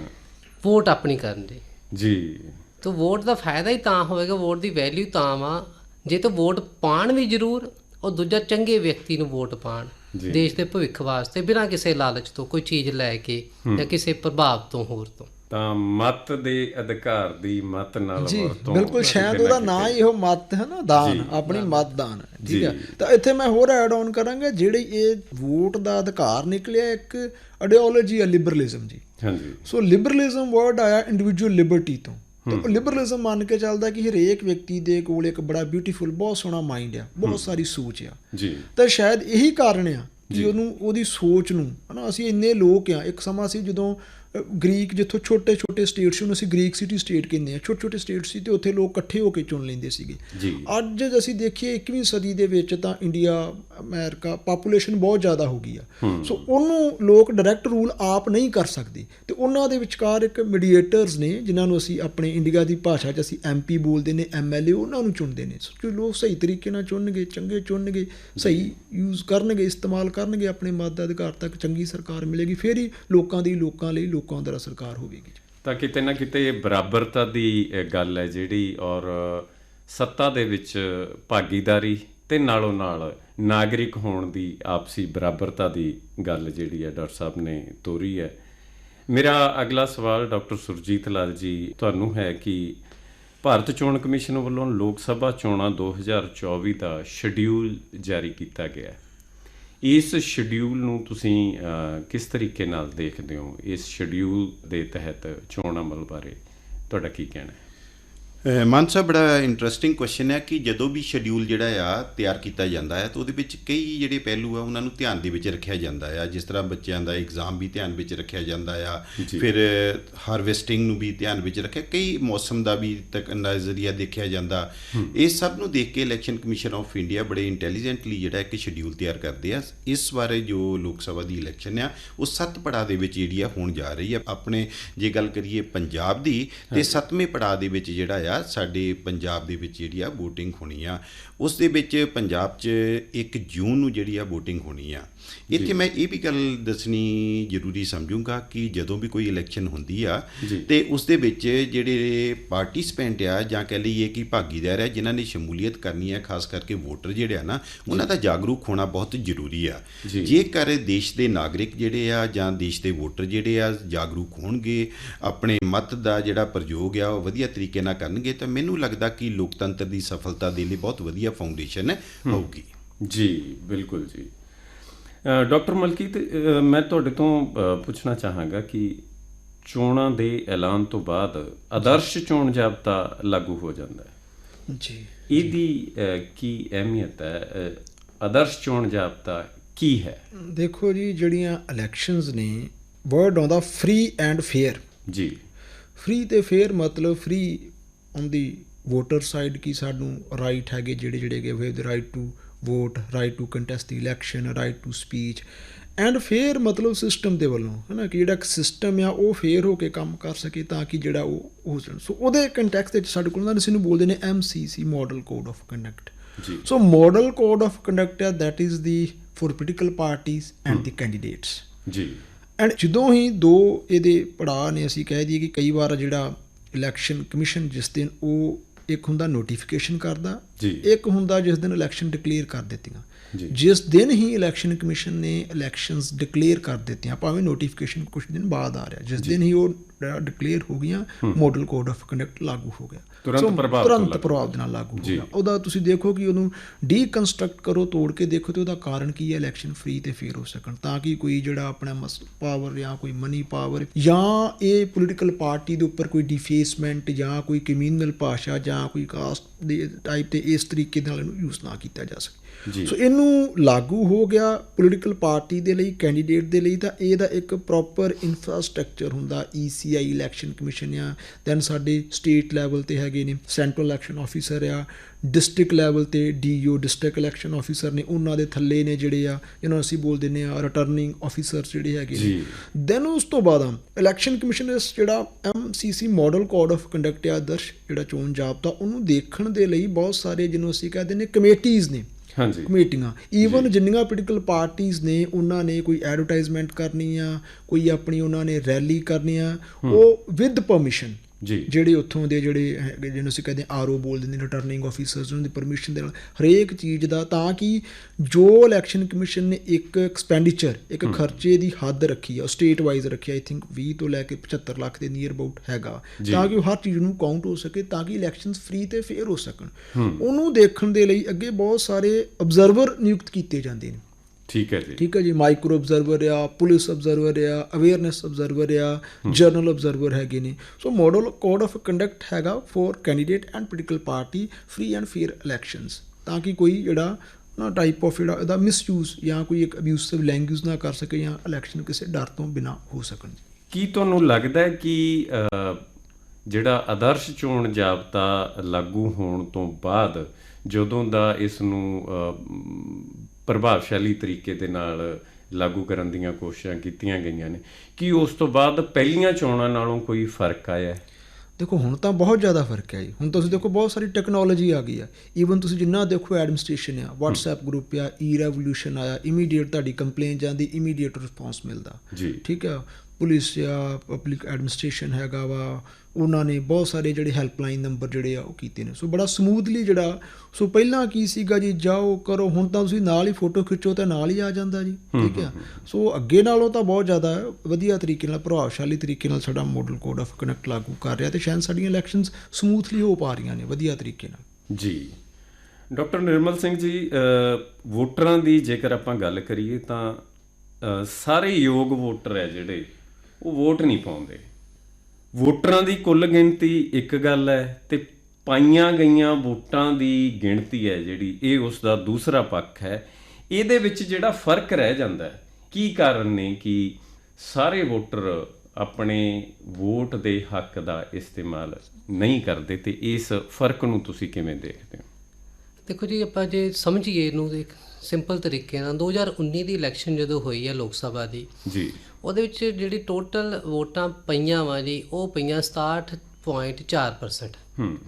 ਵੋਟ ਆਪਣੀ ਕਰਨ ਦੀ। ਜੀ। ਤਾਂ ਵੋਟ ਦਾ ਫਾਇਦਾ ਹੀ ਤਾਂ ਹੋਵੇਗਾ ਵੋਟ ਦੀ ਵੈਲਿਊ ਤਾਂ ਵਾ। ਜੇ ਤਾਂ ਵੋਟ ਪਾਣ ਵੀ ਜ਼ਰੂਰ ਉਹ ਦੂਜਾ ਚੰਗੇ ਵਿਅਕਤੀ ਨੂੰ ਵੋਟ ਪਾਣ। ਦੇਸ਼ ਦੇ ਭਵਿੱਖ ਵਾਸਤੇ ਬਿਨਾਂ ਕਿਸੇ ਲਾਲਚ ਤੋਂ ਕੋਈ ਚੀਜ਼ ਲੈ ਕੇ ਜਾਂ ਕਿਸੇ ਪ੍ਰਭਾਵ ਤੋਂ ਹੋਰ ਤੋਂ। ਤਾਂ ਮਤ ਦੇ ਅਧਿਕਾਰ ਦੀ ਮਤ ਨਾਲ ਜੀ ਵਰਤੋਂ ਬਿਲਕੁਲ ਸ਼ਾਇਦ ਉਹਦਾ ਨਾ। ਹੀ ਉਹ ਮਤ ਹੈ ਨਾ ਦਾਨ ਆਪਣੀ ਮਤ ਦਾਨ ਹੈ, ਠੀਕ। ਹੈ। ਤਾਂ ਇੱਥੇ ਮੈਂ ਹੋਰ ਐਡ ਆਨ ਕਰਾਂਗਾ ਜਿਹੜੀ ਇਹ ਵੋਟ ਦਾ ਅਧਿਕਾਰ ਨਿਕਲਿਆ ਇੱਕ ਆਈਡੀਓਲੋਜੀ ਹੈ ਲਿਬਰਲਿਜ਼ਮ ਜੀ। ਹਾਂਜੀ। ਸੋ ਲਿਬਰਲਿਜ਼ਮ ਵਰਡ ਆਇਆ ਇੰਡੀਵਿਜੂਅਲ ਲਿਬਰਟੀ ਤੋਂ। ਤੇ ਲਿਬਰਲਿਜ਼ਮ ਮੰਨ ਕੇ ਚੱਲਦਾ ਕਿ ਹਰੇਕ ਵਿਅਕਤੀ ਦੇ ਕੋਲ ਇੱਕ ਬੜਾ ਬਿਊਟੀਫੁਲ ਬਹੁਤ ਸੋਹਣਾ ਮਾਈਂਡ ਆ ਬਹੁਤ ਸਾਰੀ ਸੋਚ ਆ। ਜੀ। ਤਾਂ ਸ਼ਾਇਦ ਇਹੀ ਕਾਰਨ ਆ ਕਿ ਉਹਨੂੰ ਉਹਦੀ ਸੋਚ ਨੂੰ ਹਨਾ ਅਸੀਂ ਇੰਨੇ ਲੋਕ ਆ ਇੱਕ ਸਮਾਂ ਸੀ ਜਦੋਂ ਗ੍ਰੀਕ ਜਿੱਥੋਂ ਛੋਟੇ ਛੋਟੇ ਸਟੇਟ ਸੀ ਉਹਨੂੰ ਅਸੀਂ ਗ੍ਰੀਕ ਸਿਟੀ ਸਟੇਟ ਕਹਿੰਦੇ ਆ ਛੋਟੇ ਛੋਟੇ ਸਟੇਟ ਸੀ ਤੇ ਉੱਥੇ ਲੋਕ ਇਕੱਠੇ ਹੋ ਕੇ ਚੁਣ ਲੈਂਦੇ ਸੀਗੇ। ਅੱਜ ਜੇ ਅਸੀਂ ਦੇਖੀਏ 21ਵੀਂ ਸਦੀ ਦੇ ਵਿੱਚ ਤਾਂ ਇੰਡੀਆ ਅਮਰੀਕਾ ਪਾਪੂਲੇਸ਼ਨ ਬਹੁਤ ਜ਼ਿਆਦਾ ਹੋ ਗਈ ਆ। ਸੋ ਉਹਨੂੰ ਲੋਕ ਡਾਇਰੈਕਟ ਰੂਲ ਆਪ ਨਹੀਂ ਕਰ ਸਕਦੇ। ਤੇ ਉਹਨਾਂ ਦੇ ਵਿਚਕਾਰ ਇੱਕ ਮੀਡੀਏਟਰਸ ਨੇ ਜਿਨ੍ਹਾਂ ਨੂੰ ਅਸੀਂ ਆਪਣੇ ਇੰਡੀਆ ਦੀ ਭਾਸ਼ਾ 'ਚ ਅਸੀਂ ਐਮਪੀ ਬੋਲਦੇ ਨੇ ਐਮਐਲਏ ਉਹਨਾਂ ਨੂੰ ਚੁਣਦੇ ਨੇ। ਸੋ ਜੋ ਲੋਕ ਸਹੀ ਤਰੀਕੇ ਨਾਲ ਚੁਣਨਗੇ ਚੰਗੇ ਚੁਣਨਗੇ ਸਹੀ ਯੂਜ਼ ਕਰਨਗੇ ਇਸਤੇਮਾਲ ਕਰਨਗੇ ਆਪਣੇ ਮਤ ਦਾ ਅਧਿਕਾਰ ਤੱਕ ਚੰਗੀ ਸਰਕਾਰ ਮਿਲੇਗੀ ਫਿਰ ਹੀ ਲੋਕਾਂ ਦੀ ਲੋਕਾਂ ਲਈ ਲੋਕਾਂ ਸਰਕਾਰ ਹੋਵੇਗੀ ਤਾਂ ਕਿਤੇ ਨਾ ਕਿਤੇ ਇਹ ਬਰਾਬਰਤਾ ਦੀ ਗੱਲ ਹੈ ਜਿਹੜੀ ਔਰ ਸੱਤਾ ਦੇ ਵਿੱਚ ਭਾਗੀਦਾਰੀ ਤੇ ਨਾਲੋਂ ਨਾਲ ਨਾਗਰਿਕ ਹੋਣ ਦੀ ਆਪਸੀ ਬਰਾਬਰਤਾ ਦੀ ਗੱਲ ਜਿਹੜੀ ਹੈ ਡਾਕਟਰ ਸਾਹਿਬ ਨੇ ਤੋਰੀ ਹੈ। ਮੇਰਾ ਅਗਲਾ ਸਵਾਲ ਡਾਕਟਰ ਸੁਰਜੀਤ ਲਾਲ ਜੀ ਤੁਹਾਨੂੰ ਹੈ ਕਿ ਭਾਰਤ ਚੋਣ ਕਮਿਸ਼ਨ ਵੱਲੋਂ ਲੋਕ ਸਭਾ ਚੋਣਾਂ 2024 ਦਾ ਸ਼ਡਿਊਲ ਜਾਰੀ ਕੀਤਾ ਗਿਆ ਹੈ। ਇਸ ਸ਼ਡਿਊਲ ਨੂੰ ਤੁਸੀਂ ਕਿਸ ਤਰੀਕੇ ਨਾਲ ਦੇਖਦੇ ਹੋ? ਇਸ ਸ਼ਡਿਊਲ ਦੇ ਤਹਿਤ ਚੋਣ ਅਮਲ ਬਾਰੇ ਤੁਹਾਡਾ ਕੀ ਕਹਿਣਾ ਹੈ? ਮਾਨ ਸਾਹਿਬ ਬੜਾ ਇੰਟਰਸਟਿੰਗ ਕੁਐਸਚਨ ਹੈ ਕਿ ਜਦੋਂ ਵੀ ਸ਼ਡਿਊਲ ਜਿਹੜਾ ਆ ਤਿਆਰ ਕੀਤਾ ਜਾਂਦਾ ਹੈ ਤਾਂ ਉਹਦੇ ਵਿੱਚ ਕਈ ਜਿਹੜੇ ਪਹਿਲੂ ਆ ਉਹਨਾਂ ਨੂੰ ਧਿਆਨ ਦੇ ਵਿੱਚ ਰੱਖਿਆ ਜਾਂਦਾ ਆ। ਜਿਸ ਤਰ੍ਹਾਂ ਬੱਚਿਆਂ ਦਾ ਐਗਜ਼ਾਮ ਵੀ ਧਿਆਨ ਵਿੱਚ ਰੱਖਿਆ ਜਾਂਦਾ ਆ। ਫਿਰ ਹਾਰਵੈਸਟਿੰਗ ਨੂੰ ਵੀ ਧਿਆਨ ਵਿੱਚ ਰੱਖਿਆ। ਕਈ ਮੌਸਮ ਦਾ ਵੀ ਤੱਕ ਨਜ਼ਰੀਆ ਦੇਖਿਆ ਜਾਂਦਾ। ਇਸ ਸਭ ਨੂੰ ਦੇਖ ਕੇ ਇਲੈਕਸ਼ਨ ਕਮਿਸ਼ਨ ਆਫ ਇੰਡੀਆ ਬੜੇ ਇੰਟੈਲੀਜੈਂਟਲੀ ਜਿਹੜਾ ਇੱਕ ਸ਼ਡਿਊਲ ਤਿਆਰ ਕਰਦੇ ਆ। ਇਸ ਬਾਰੇ ਜੋ ਲੋਕ ਸਭਾ ਦੀ ਇਲੈਕਸ਼ਨ ਆ ਉਹ ਸੱਤ ਪੜਾਅ ਦੇ ਵਿੱਚ ਜਿਹੜੀ ਆ ਹੋਣ ਜਾ ਰਹੀ ਆ। ਆਪਣੇ ਜੇ ਗੱਲ ਕਰੀਏ ਪੰਜਾਬ ਦੀ ਤੇ ਸੱਤਵੇਂ ਪੜਾਅ ਦੇ ਵਿੱਚ ਜਿਹੜਾ ਆ, ਸਾਡੇ ਪੰਜਾਬ ਦੇ ਵਿੱਚ ਜਿਹੜੀ ਆ VOTING ਹੋਣੀ ਆ, ਉਸ ਦੇ ਵਿੱਚ ਪੰਜਾਬ 'ਚ 1 ਜੂਨ ਨੂੰ ਜਿਹੜੀ ਆ VOTING ਹੋਣੀ ਆ। ਇੱਥੇ ਮੈਂ ਇਹ ਵੀ ਗੱਲ ਦੱਸਣੀ ਜ਼ਰੂਰੀ ਸਮਝੂੰਗਾ ਕਿ ਜਦੋਂ ਵੀ ਕੋਈ ਇਲੈਕਸ਼ਨ ਹੁੰਦੀ ਆ। ਤੇ ਉਸ ਦੇ ਵਿੱਚ ਜਿਹੜੇ ਪਾਰਟਿਸਪੈਂਟ ਆ ਜਾਂ ਕਹਿ ਲਈਏ ਕਿ ਭਾਗੀਦਾਰ ਆ ਜਿਨ੍ਹਾਂ ਨੇ ਸ਼ਮੂਲੀਅਤ ਕਰਨੀ ਹੈ ਖਾਸ ਕਰਕੇ ਵੋਟਰ ਜਿਹੜੇ ਆ ਨਾ ਉਹਨਾਂ ਦਾ ਜਾਗਰੂਕ ਹੋਣਾ ਬਹੁਤ ਜ਼ਰੂਰੀ ਆ। ਜੇਕਰ ਦੇਸ਼ ਦੇ ਨਾਗਰਿਕ ਜਿਹੜੇ ਆ ਜਾਂ ਦੇਸ਼ ਦੇ ਵੋਟਰ ਜਿਹੜੇ ਆ ਜਾਗਰੂਕ ਹੋਣਗੇ ਆਪਣੇ ਮਤ ਦਾ ਜਿਹੜਾ ਪ੍ਰਯੋਗ ਆ ਉਹ ਵਧੀਆ ਤਰੀਕੇ ਨਾਲ ਕਰਨਗੇ ਤਾਂ ਮੈਨੂੰ ਲੱਗਦਾ ਕਿ ਲੋਕਤੰਤਰ ਦੀ ਸਫਲਤਾ ਦੇ ਲਈ ਬਹੁਤ ਵਧੀਆ ਫਾਊਂਡੇਸ਼ਨ ਹੋਊਗੀ। ਜੀ ਬਿਲਕੁਲ ਜੀ। ਡਾਕਟਰ ਮਲਕੀਤ ਮੈਂ ਤੁਹਾਡੇ ਤੋਂ ਪੁੱਛਣਾ ਚਾਹਾਂਗਾ ਕਿ ਚੋਣਾਂ ਦੇ ਐਲਾਨ ਤੋਂ ਬਾਅਦ ਆਦਰਸ਼ ਚੋਣ ਜਾਬਤਾ ਲਾਗੂ ਹੋ ਜਾਂਦਾ ਹੈ। ਜੀ। ਇਹਦੀ ਕੀ ਅਹਿਮੀਅਤ ਹੈ? ਆਦਰਸ਼ ਚੋਣ ਜਾਬਤਾ ਕੀ ਹੈ? ਦੇਖੋ ਜੀ ਜਿਹੜੀਆਂ ਇਲੈਕਸ਼ਨਸ ਨੇ ਵਰਡ ਆਉਂਦਾ ਫ੍ਰੀ ਐਂਡ ਫੇਅਰ ਜੀ। ਫ੍ਰੀ ਤੇ ਫੇਅਰ ਮਤਲਬ free on the voter side ਕੀ ਸਾਨੂੰ ਰਾਈਟ ਹੈਗੇ ਜਿਹੜੇ ਜਿਹੜੇ ਹੈਗੇ ਵੀ right to vote right to contest the election right to speech and ਫੇਰ ਮਤਲਬ ਸਿਸਟਮ ਦੇ ਵੱਲੋਂ ਹੈ ਨਾ ਕਿ ਜਿਹੜਾ ਸਿਸਟਮ ਆ ਉਹ ਫੇਰ ਹੋ ਕੇ ਕੰਮ ਕਰ ਸਕੇ ਤਾਂ ਕਿ ਜਿਹੜਾ ਉਹ ਹੋ ਜਾਣ ਸੋ ਉਹਦੇ ਕੰਟੈਕਸਟ ਵਿੱਚ ਸਾਡੇ ਕੋਲ ਨਾ ਅਸੀਂ ਨੂੰ ਬੋਲਦੇ ਨੇ MCC model code of conduct ਜੀ। So model code of conduct ਆ that is the for political parties and the candidates ਜੀ। ਐਂਡ ਜਦੋਂ ਹੀ ਦੋ ਇਹਦੇ ਪੜਾਅ ਨੇ ਅਸੀਂ ਕਹਿ ਦਈਏ ਕਿ ਕਈ ਵਾਰ ਜਿਹੜਾ ਇਲੈਕਸ਼ਨ ਕਮਿਸ਼ਨ ਜਿਸ ਦਿਨ ਉਹ ਇੱਕ ਹੁੰਦਾ ਨੋਟੀਫਿਕੇਸ਼ਨ ਕਰਦਾ। ਇੱਕ ਹੁੰਦਾ ਜਿਸ ਦਿਨ ਇਲੈਕਸ਼ਨ ਡਿਕਲੇਅਰ ਕਰ ਦਿੱਤੀਆਂ। ਜਿਸ ਦਿਨ ਹੀ ਇਲੈਕਸ਼ਨ ਕਮਿਸ਼ਨ ਨੇ ਇਲੈਕਸ਼ਨਸ ਡਿਕਲੇਅਰ ਕਰ ਦਿੱਤੀਆਂ ਭਾਵੇਂ ਨੋਟੀਫਿਕੇਸ਼ਨ ਕੁਝ ਦਿਨ ਬਾਅਦ ਆ ਰਿਹਾ ਜਿਸ ਦਿਨ ਹੀ ਉਹ ਡਿਕਲੇਅਰ ਹੋ ਗਈਆਂ ਮਾਡਲ ਕੋਡ ਆਫ ਕੰਡਕਟ ਲਾਗੂ ਹੋ ਗਿਆ ਤੁਰੰਤ ਪ੍ਰਭਾਵ ਤੁਰੰਤ। ਪ੍ਰਭਾਵ ਦੇ ਨਾਲ ਲਾਗੂ ਹੋ। ਗਿਆ ਉਹਦਾ ਤੁਸੀਂ ਦੇਖੋ ਕਿ ਉਹਨੂੰ ਡੀਕਨਸਟਰਕਟ ਕਰੋ ਤੋੜ ਕੇ ਦੇਖੋ ਤੇ ਉਹਦਾ ਕਾਰਨ ਕੀ ਹੈ ਇਲੈਕਸ਼ਨ ਫ੍ਰੀ ਤੇ ਫੇਅਰ ਹੋ ਸਕਣ ਤਾਂ ਕਿ ਕੋਈ ਜਿਹੜਾ ਆਪਣਾ ਮਸ ਪਾਵਰ ਜਾਂ ਕੋਈ ਮਨੀ ਪਾਵਰ ਜਾਂ ਇਹ ਪੋਲੀਟੀਕਲ ਪਾਰਟੀ ਦੇ ਉੱਪਰ ਕੋਈ ਡਿਫੇਸਮੈਂਟ ਜਾਂ ਕੋਈ ਕਮਿਊਨਲ ਭਾਸ਼ਾ ਜਾਂ ਕੋਈ ਕਾਸਟ ਦੇ ਟਾਈਪ ਤੇ ਇਸ ਤਰੀਕੇ ਨਾਲ ਇਹਨੂੰ ਯੂਜ਼ ਨਾ ਕੀਤਾ ਜਾ ਸਕੇ। ਸੋ ਇਹਨੂੰ ਲਾਗੂ ਹੋ ਗਿਆ ਪੋਲੀਟੀਕਲ ਪਾਰਟੀ ਦੇ ਲਈ ਕੈਂਡੀਡੇਟ ਦੇ ਲਈ ਤਾਂ ਇਹਦਾ ਇੱਕ ਪ੍ਰੋਪਰ ਇਨਫਰਾਸਟ੍ਰਕਚਰ ਹੁੰਦਾ ECI ਇਲੈਕਸ਼ਨ ਕਮਿਸ਼ਨ ਆ। ਦੈਨ ਸਾਡੇ ਸਟੇਟ ਲੈਵਲ ਤੇ ਹੈਗੇ ਨੇ ਸੈਂਟਰਲ ਇਲੈਕਸ਼ਨ ਆਫੀਸਰ ਆ ਡਿਸਟ੍ਰਿਕਟ ਲੈਵਲ ਤੇ ਡੀਓ ਡਿਸਟ੍ਰਿਕਟ ਇਲੈਕਸ਼ਨ ਆਫੀਸਰ ਨੇ ਉਹਨਾਂ ਦੇ ਥੱਲੇ ਨੇ ਜਿਹੜੇ ਆ ਜਿਹਨਾਂ ਨੂੰ ਅਸੀਂ ਬੋਲ ਦਿੰਦੇ ਆ ਰਿਟਰਨਿੰਗ ਆਫੀਸਰਸ ਜਿਹੜੇ ਹੈਗੇ ਜੀ। ਨੇ ਦੈਨ ਉਸ ਤੋਂ ਬਾਅਦ ਇਲੈਕਸ਼ਨ ਕਮਿਸ਼ਨ ਇਸ ਜਿਹੜਾ MCC model code of conduct ਆ ਆਦਰਸ਼ ਜਿਹੜਾ ਚੋਣ ਜਾਬਤਾ ਉਹਨੂੰ ਦੇਖਣ ਦੇ ਲਈ ਬਹੁਤ ਸਾਰੇ ਜਿਹਨੂੰ ਅਸੀਂ ਕਹਿੰਦੇ ਨੇ ਕਮੇਟੀਆਂ ਨੇ। ਹਾਂਜੀ। ਕਮੇਟੀਆਂ ਈਵਨ ਜਿੰਨੀਆਂ ਪੋਲੀਟੀਕਲ ਪਾਰਟੀਆਂ ਨੇ ਉਹਨਾਂ ਨੇ ਕੋਈ ਐਡਵਰਟਾਈਜ਼ਮੈਂਟ ਕਰਨੀ ਆ ਕੋਈ ਆਪਣੀ ਉਹਨਾਂ ਨੇ ਰੈਲੀ ਕਰਨੀ ਆ ਉਹ ਵਿਦ ਪਰਮਿਸ਼ਨ ਜੀ। ਜਿਹੜੇ ਉੱਥੋਂ ਦੇ ਜਿਹੜੇ ਹੈਗੇ ਜਿਹਨੂੰ ਅਸੀਂ ਕਹਿੰਦੇ ਆਰਓ ਬੋਲਦੇ ਨੇ ਰਿਟਰਨਿੰਗ ਆਫੀਸਰਸ ਉਹਨਾਂ ਦੀ ਪਰਮਿਸ਼ਨ ਦੇ ਨਾਲ ਹਰੇਕ ਚੀਜ਼ ਦਾ ਤਾਂ ਕਿ ਜੋ ਇਲੈਕਸ਼ਨ ਕਮਿਸ਼ਨ ਨੇ ਇੱਕ ਐਕਸਪੈਂਡੀਚਰ ਇੱਕ ਖਰਚੇ ਦੀ ਹੱਦ ਰੱਖੀ ਆ ਸਟੇਟ ਵਾਈਜ਼ ਰੱਖੀ ਆਈ ਥਿੰਕ 20 ਤੋਂ ਲੈ ਕੇ 75 ਲੱਖ ਦੇ ਨੀਅਰ ਅਬਾਊਟ ਹੈਗਾ। ਤਾਂ ਕਿ ਹਰ ਚੀਜ਼ ਨੂੰ ਕਾਊਂਟ ਹੋ ਸਕੇ ਤਾਂ ਕਿ ਇਲੈਕਸ਼ਨਸ ਫ੍ਰੀ ਤੇ ਫੇਅਰ ਹੋ ਸਕਣ। ਉਹਨੂੰ ਦੇਖਣ ਦੇ ਲਈ ਅੱਗੇ ਬਹੁਤ ਸਾਰੇ ਆਬਜ਼ਰਵਰ ਨਿਯੁਕਤ ਕੀਤੇ ਜਾਂਦੇ ਨੇ। ਠੀਕ ਹੈ ਜੀ। ਠੀਕ ਹੈ ਜੀ ਮਾਈਕਰੋ ਆਬਜ਼ਰਵਰ ਆ ਪੁਲਿਸ ਆਬਜ਼ਰਵਰ ਆ ਅਵੇਅਰਨੈਸ ਆਬਜ਼ਰਵਰ ਆ ਜਰਨਲ ਆਬਜ਼ਰਵਰ ਹੈਗੇ ਨੇ। So model code of conduct ਹੈਗਾ for candidate and political party free and fair elections ਤਾਂ ਕਿ ਕੋਈ ਜਿਹੜਾ ਨਾ ਟਾਈਪ ਆਫ ਜਿਹੜਾ ਇਹਦਾ ਮਿਸਯੂਜ਼ ਜਾਂ ਕੋਈ ਇੱਕ ਅਬਿਊਸਿਵ ਲੈਂਗੁਏਜ ਨਾ ਕਰ ਸਕੇ ਜਾਂ ਇਲੈਕਸ਼ਨ ਕਿਸੇ ਡਰ ਤੋਂ ਬਿਨਾ ਹੋ ਸਕਣ ਕੀ ਤੁਹਾਨੂੰ ਲੱਗਦਾ ਹੈ ਕਿ ਜਿਹੜਾ ਆਦਰਸ਼ ਚੋਣ ਜਾਬਤਾ ਲਾਗੂ ਹੋਣ ਤੋਂ ਬਾਅਦ ਜਦੋਂ ਦਾ ਇਸ ਨੂੰ ਪ੍ਰਭਾਵਸ਼ਾਲੀ ਤਰੀਕੇ ਦੇ ਨਾਲ ਲਾਗੂ ਕਰਨ ਦੀਆਂ ਕੋਸ਼ਿਸ਼ਾਂ ਕੀਤੀਆਂ ਗਈਆਂ ਨੇ। ਕੀ ਉਸ ਤੋਂ ਬਾਅਦ ਪਹਿਲੀਆਂ ਚੋਣਾਂ ਨਾਲੋਂ ਕੋਈ ਫ਼ਰਕ ਆਇਆ ਹੈ? ਦੇਖੋ ਹੁਣ ਤਾਂ ਬਹੁਤ ਜ਼ਿਆਦਾ ਫ਼ਰਕ ਹੈ ਜੀ। ਹੁਣ ਤੁਸੀਂ ਦੇਖੋ ਬਹੁਤ ਸਾਰੀ ਟੈਕਨੋਲੋਜੀ ਆ ਗਈ ਆ ਈਵਨ ਤੁਸੀਂ ਜਿੰਨਾ ਦੇਖੋ ਐਡਮਿਨਿਸਟ੍ਰੇਸ਼ਨ ਆ WhatsApp ਗਰੁੱਪ ਆ ਈ ਰੈਵੋਲੂਸ਼ਨ ਆਇਆ ਇਮੀਡੀਏਟ ਤੁਹਾਡੀ ਕੰਪਲੇਨ ਜਾਂਦੀ ਇਮੀਡੀਏਟ ਰਿਸਪੌਂਸ ਮਿਲਦਾ। ਜੀ। ਠੀਕ ਆ? ਪੁਲਿਸ ਆ ਪਬਲਿਕ ਐਡਮਿਨਿਸਟ੍ਰੇਸ਼ਨ ਹੈਗਾ ਵਾ ਉਹਨਾਂ ਨੇ ਬਹੁਤ ਸਾਰੇ ਜਿਹੜੇ ਹੈਲਪਲਾਈਨ ਨੰਬਰ ਜਿਹੜੇ ਆ ਉਹ ਕੀਤੇ ਨੇ। ਸੋ ਬੜਾ ਸਮੂਥਲੀ ਜਿਹੜਾ ਸੋ ਪਹਿਲਾਂ ਕੀ ਸੀਗਾ ਜੀ ਜਾਓ ਕਰੋ ਹੁਣ ਤਾਂ ਤੁਸੀਂ ਨਾਲ ਹੀ ਫੋਟੋ ਖਿੱਚੋ ਤਾਂ ਨਾਲ ਹੀ ਆ ਜਾਂਦਾ ਜੀ ਠੀਕ ਆ? ਸੋ ਅੱਗੇ ਨਾਲੋਂ ਤਾਂ ਬਹੁਤ ਜ਼ਿਆਦਾ ਵਧੀਆ ਤਰੀਕੇ ਨਾਲ ਪ੍ਰਭਾਵਸ਼ਾਲੀ ਤਰੀਕੇ ਨਾਲ ਸਾਡਾ ਮਾਡਲ ਕੋਡ ਆਫ ਕਨੈਕਟ ਲਾਗੂ ਕਰ ਰਿਹਾ ਤੇ ਸ਼ਾਇਦ ਸਾਡੀਆਂ ਇਲੈਕਸ਼ਨਸ ਸਮੂਥਲੀ ਹੋ ਪਾ ਰਹੀਆਂ ਨੇ ਵਧੀਆ ਤਰੀਕੇ ਨਾਲ। ਜੀ। ਡਾਕਟਰ ਨਿਰਮਲ ਸਿੰਘ ਜੀ ਵੋਟਰਾਂ ਦੀ ਜੇਕਰ ਆਪਾਂ ਗੱਲ ਕਰੀਏ ਤਾਂ ਸਾਰੇ ਯੋਗ ਵੋਟਰ ਹੈ ਜਿਹੜੇ ਉਹ ਵੋਟ ਨਹੀਂ ਪਾਉਂਦੇ। ਵੋਟਰਾਂ ਦੀ ਕੁੱਲ ਗਿਣਤੀ ਇੱਕ ਗੱਲ ਹੈ ਤੇ ਪਾਈਆਂ ਗਈਆਂ ਵੋਟਾਂ ਦੀ ਗਿਣਤੀ ਹੈ ਜਿਹੜੀ, ਇਹ ਉਸ ਦਾ ਦੂਸਰਾ ਪੱਖ ਹੈ। ਇਹਦੇ ਵਿੱਚ ਜਿਹੜਾ ਫ਼ਰਕ ਰਹਿ ਜਾਂਦਾ ਹੈ, ਕੀ ਕਾਰਨ ਨੇ ਕਿ ਸਾਰੇ ਵੋਟਰ ਆਪਣੇ ਵੋਟ ਦੇ ਹੱਕ ਦਾ ਇਸਤੇਮਾਲ ਨਹੀਂ ਕਰਦੇ ਤੇ ਇਸ ਫ਼ਰਕ ਨੂੰ ਤੁਸੀਂ ਕਿਵੇਂ ਦੇਖਦੇ ਦੇਖੋ ਜੀ ਆਪਾਂ ਜੇ ਸਮਝੀਏ ਇਹਨੂੰ ਇੱਕ ਸਿੰਪਲ ਤਰੀਕੇ ਨਾਲ 2019 ਦੀ ਇਲੈਕਸ਼ਨ ਜਦੋਂ ਹੋਈ ਹੈ ਲੋਕ ਸਭਾ ਦੀ ਜੀ। ਉਹਦੇ ਵਿੱਚ ਜਿਹੜੀ ਟੋਟਲ ਵੋਟਾਂ ਪਈਆਂ ਵਾ ਜੀ ਉਹ ਪਈਆਂ 67.4% ਹੂੰ।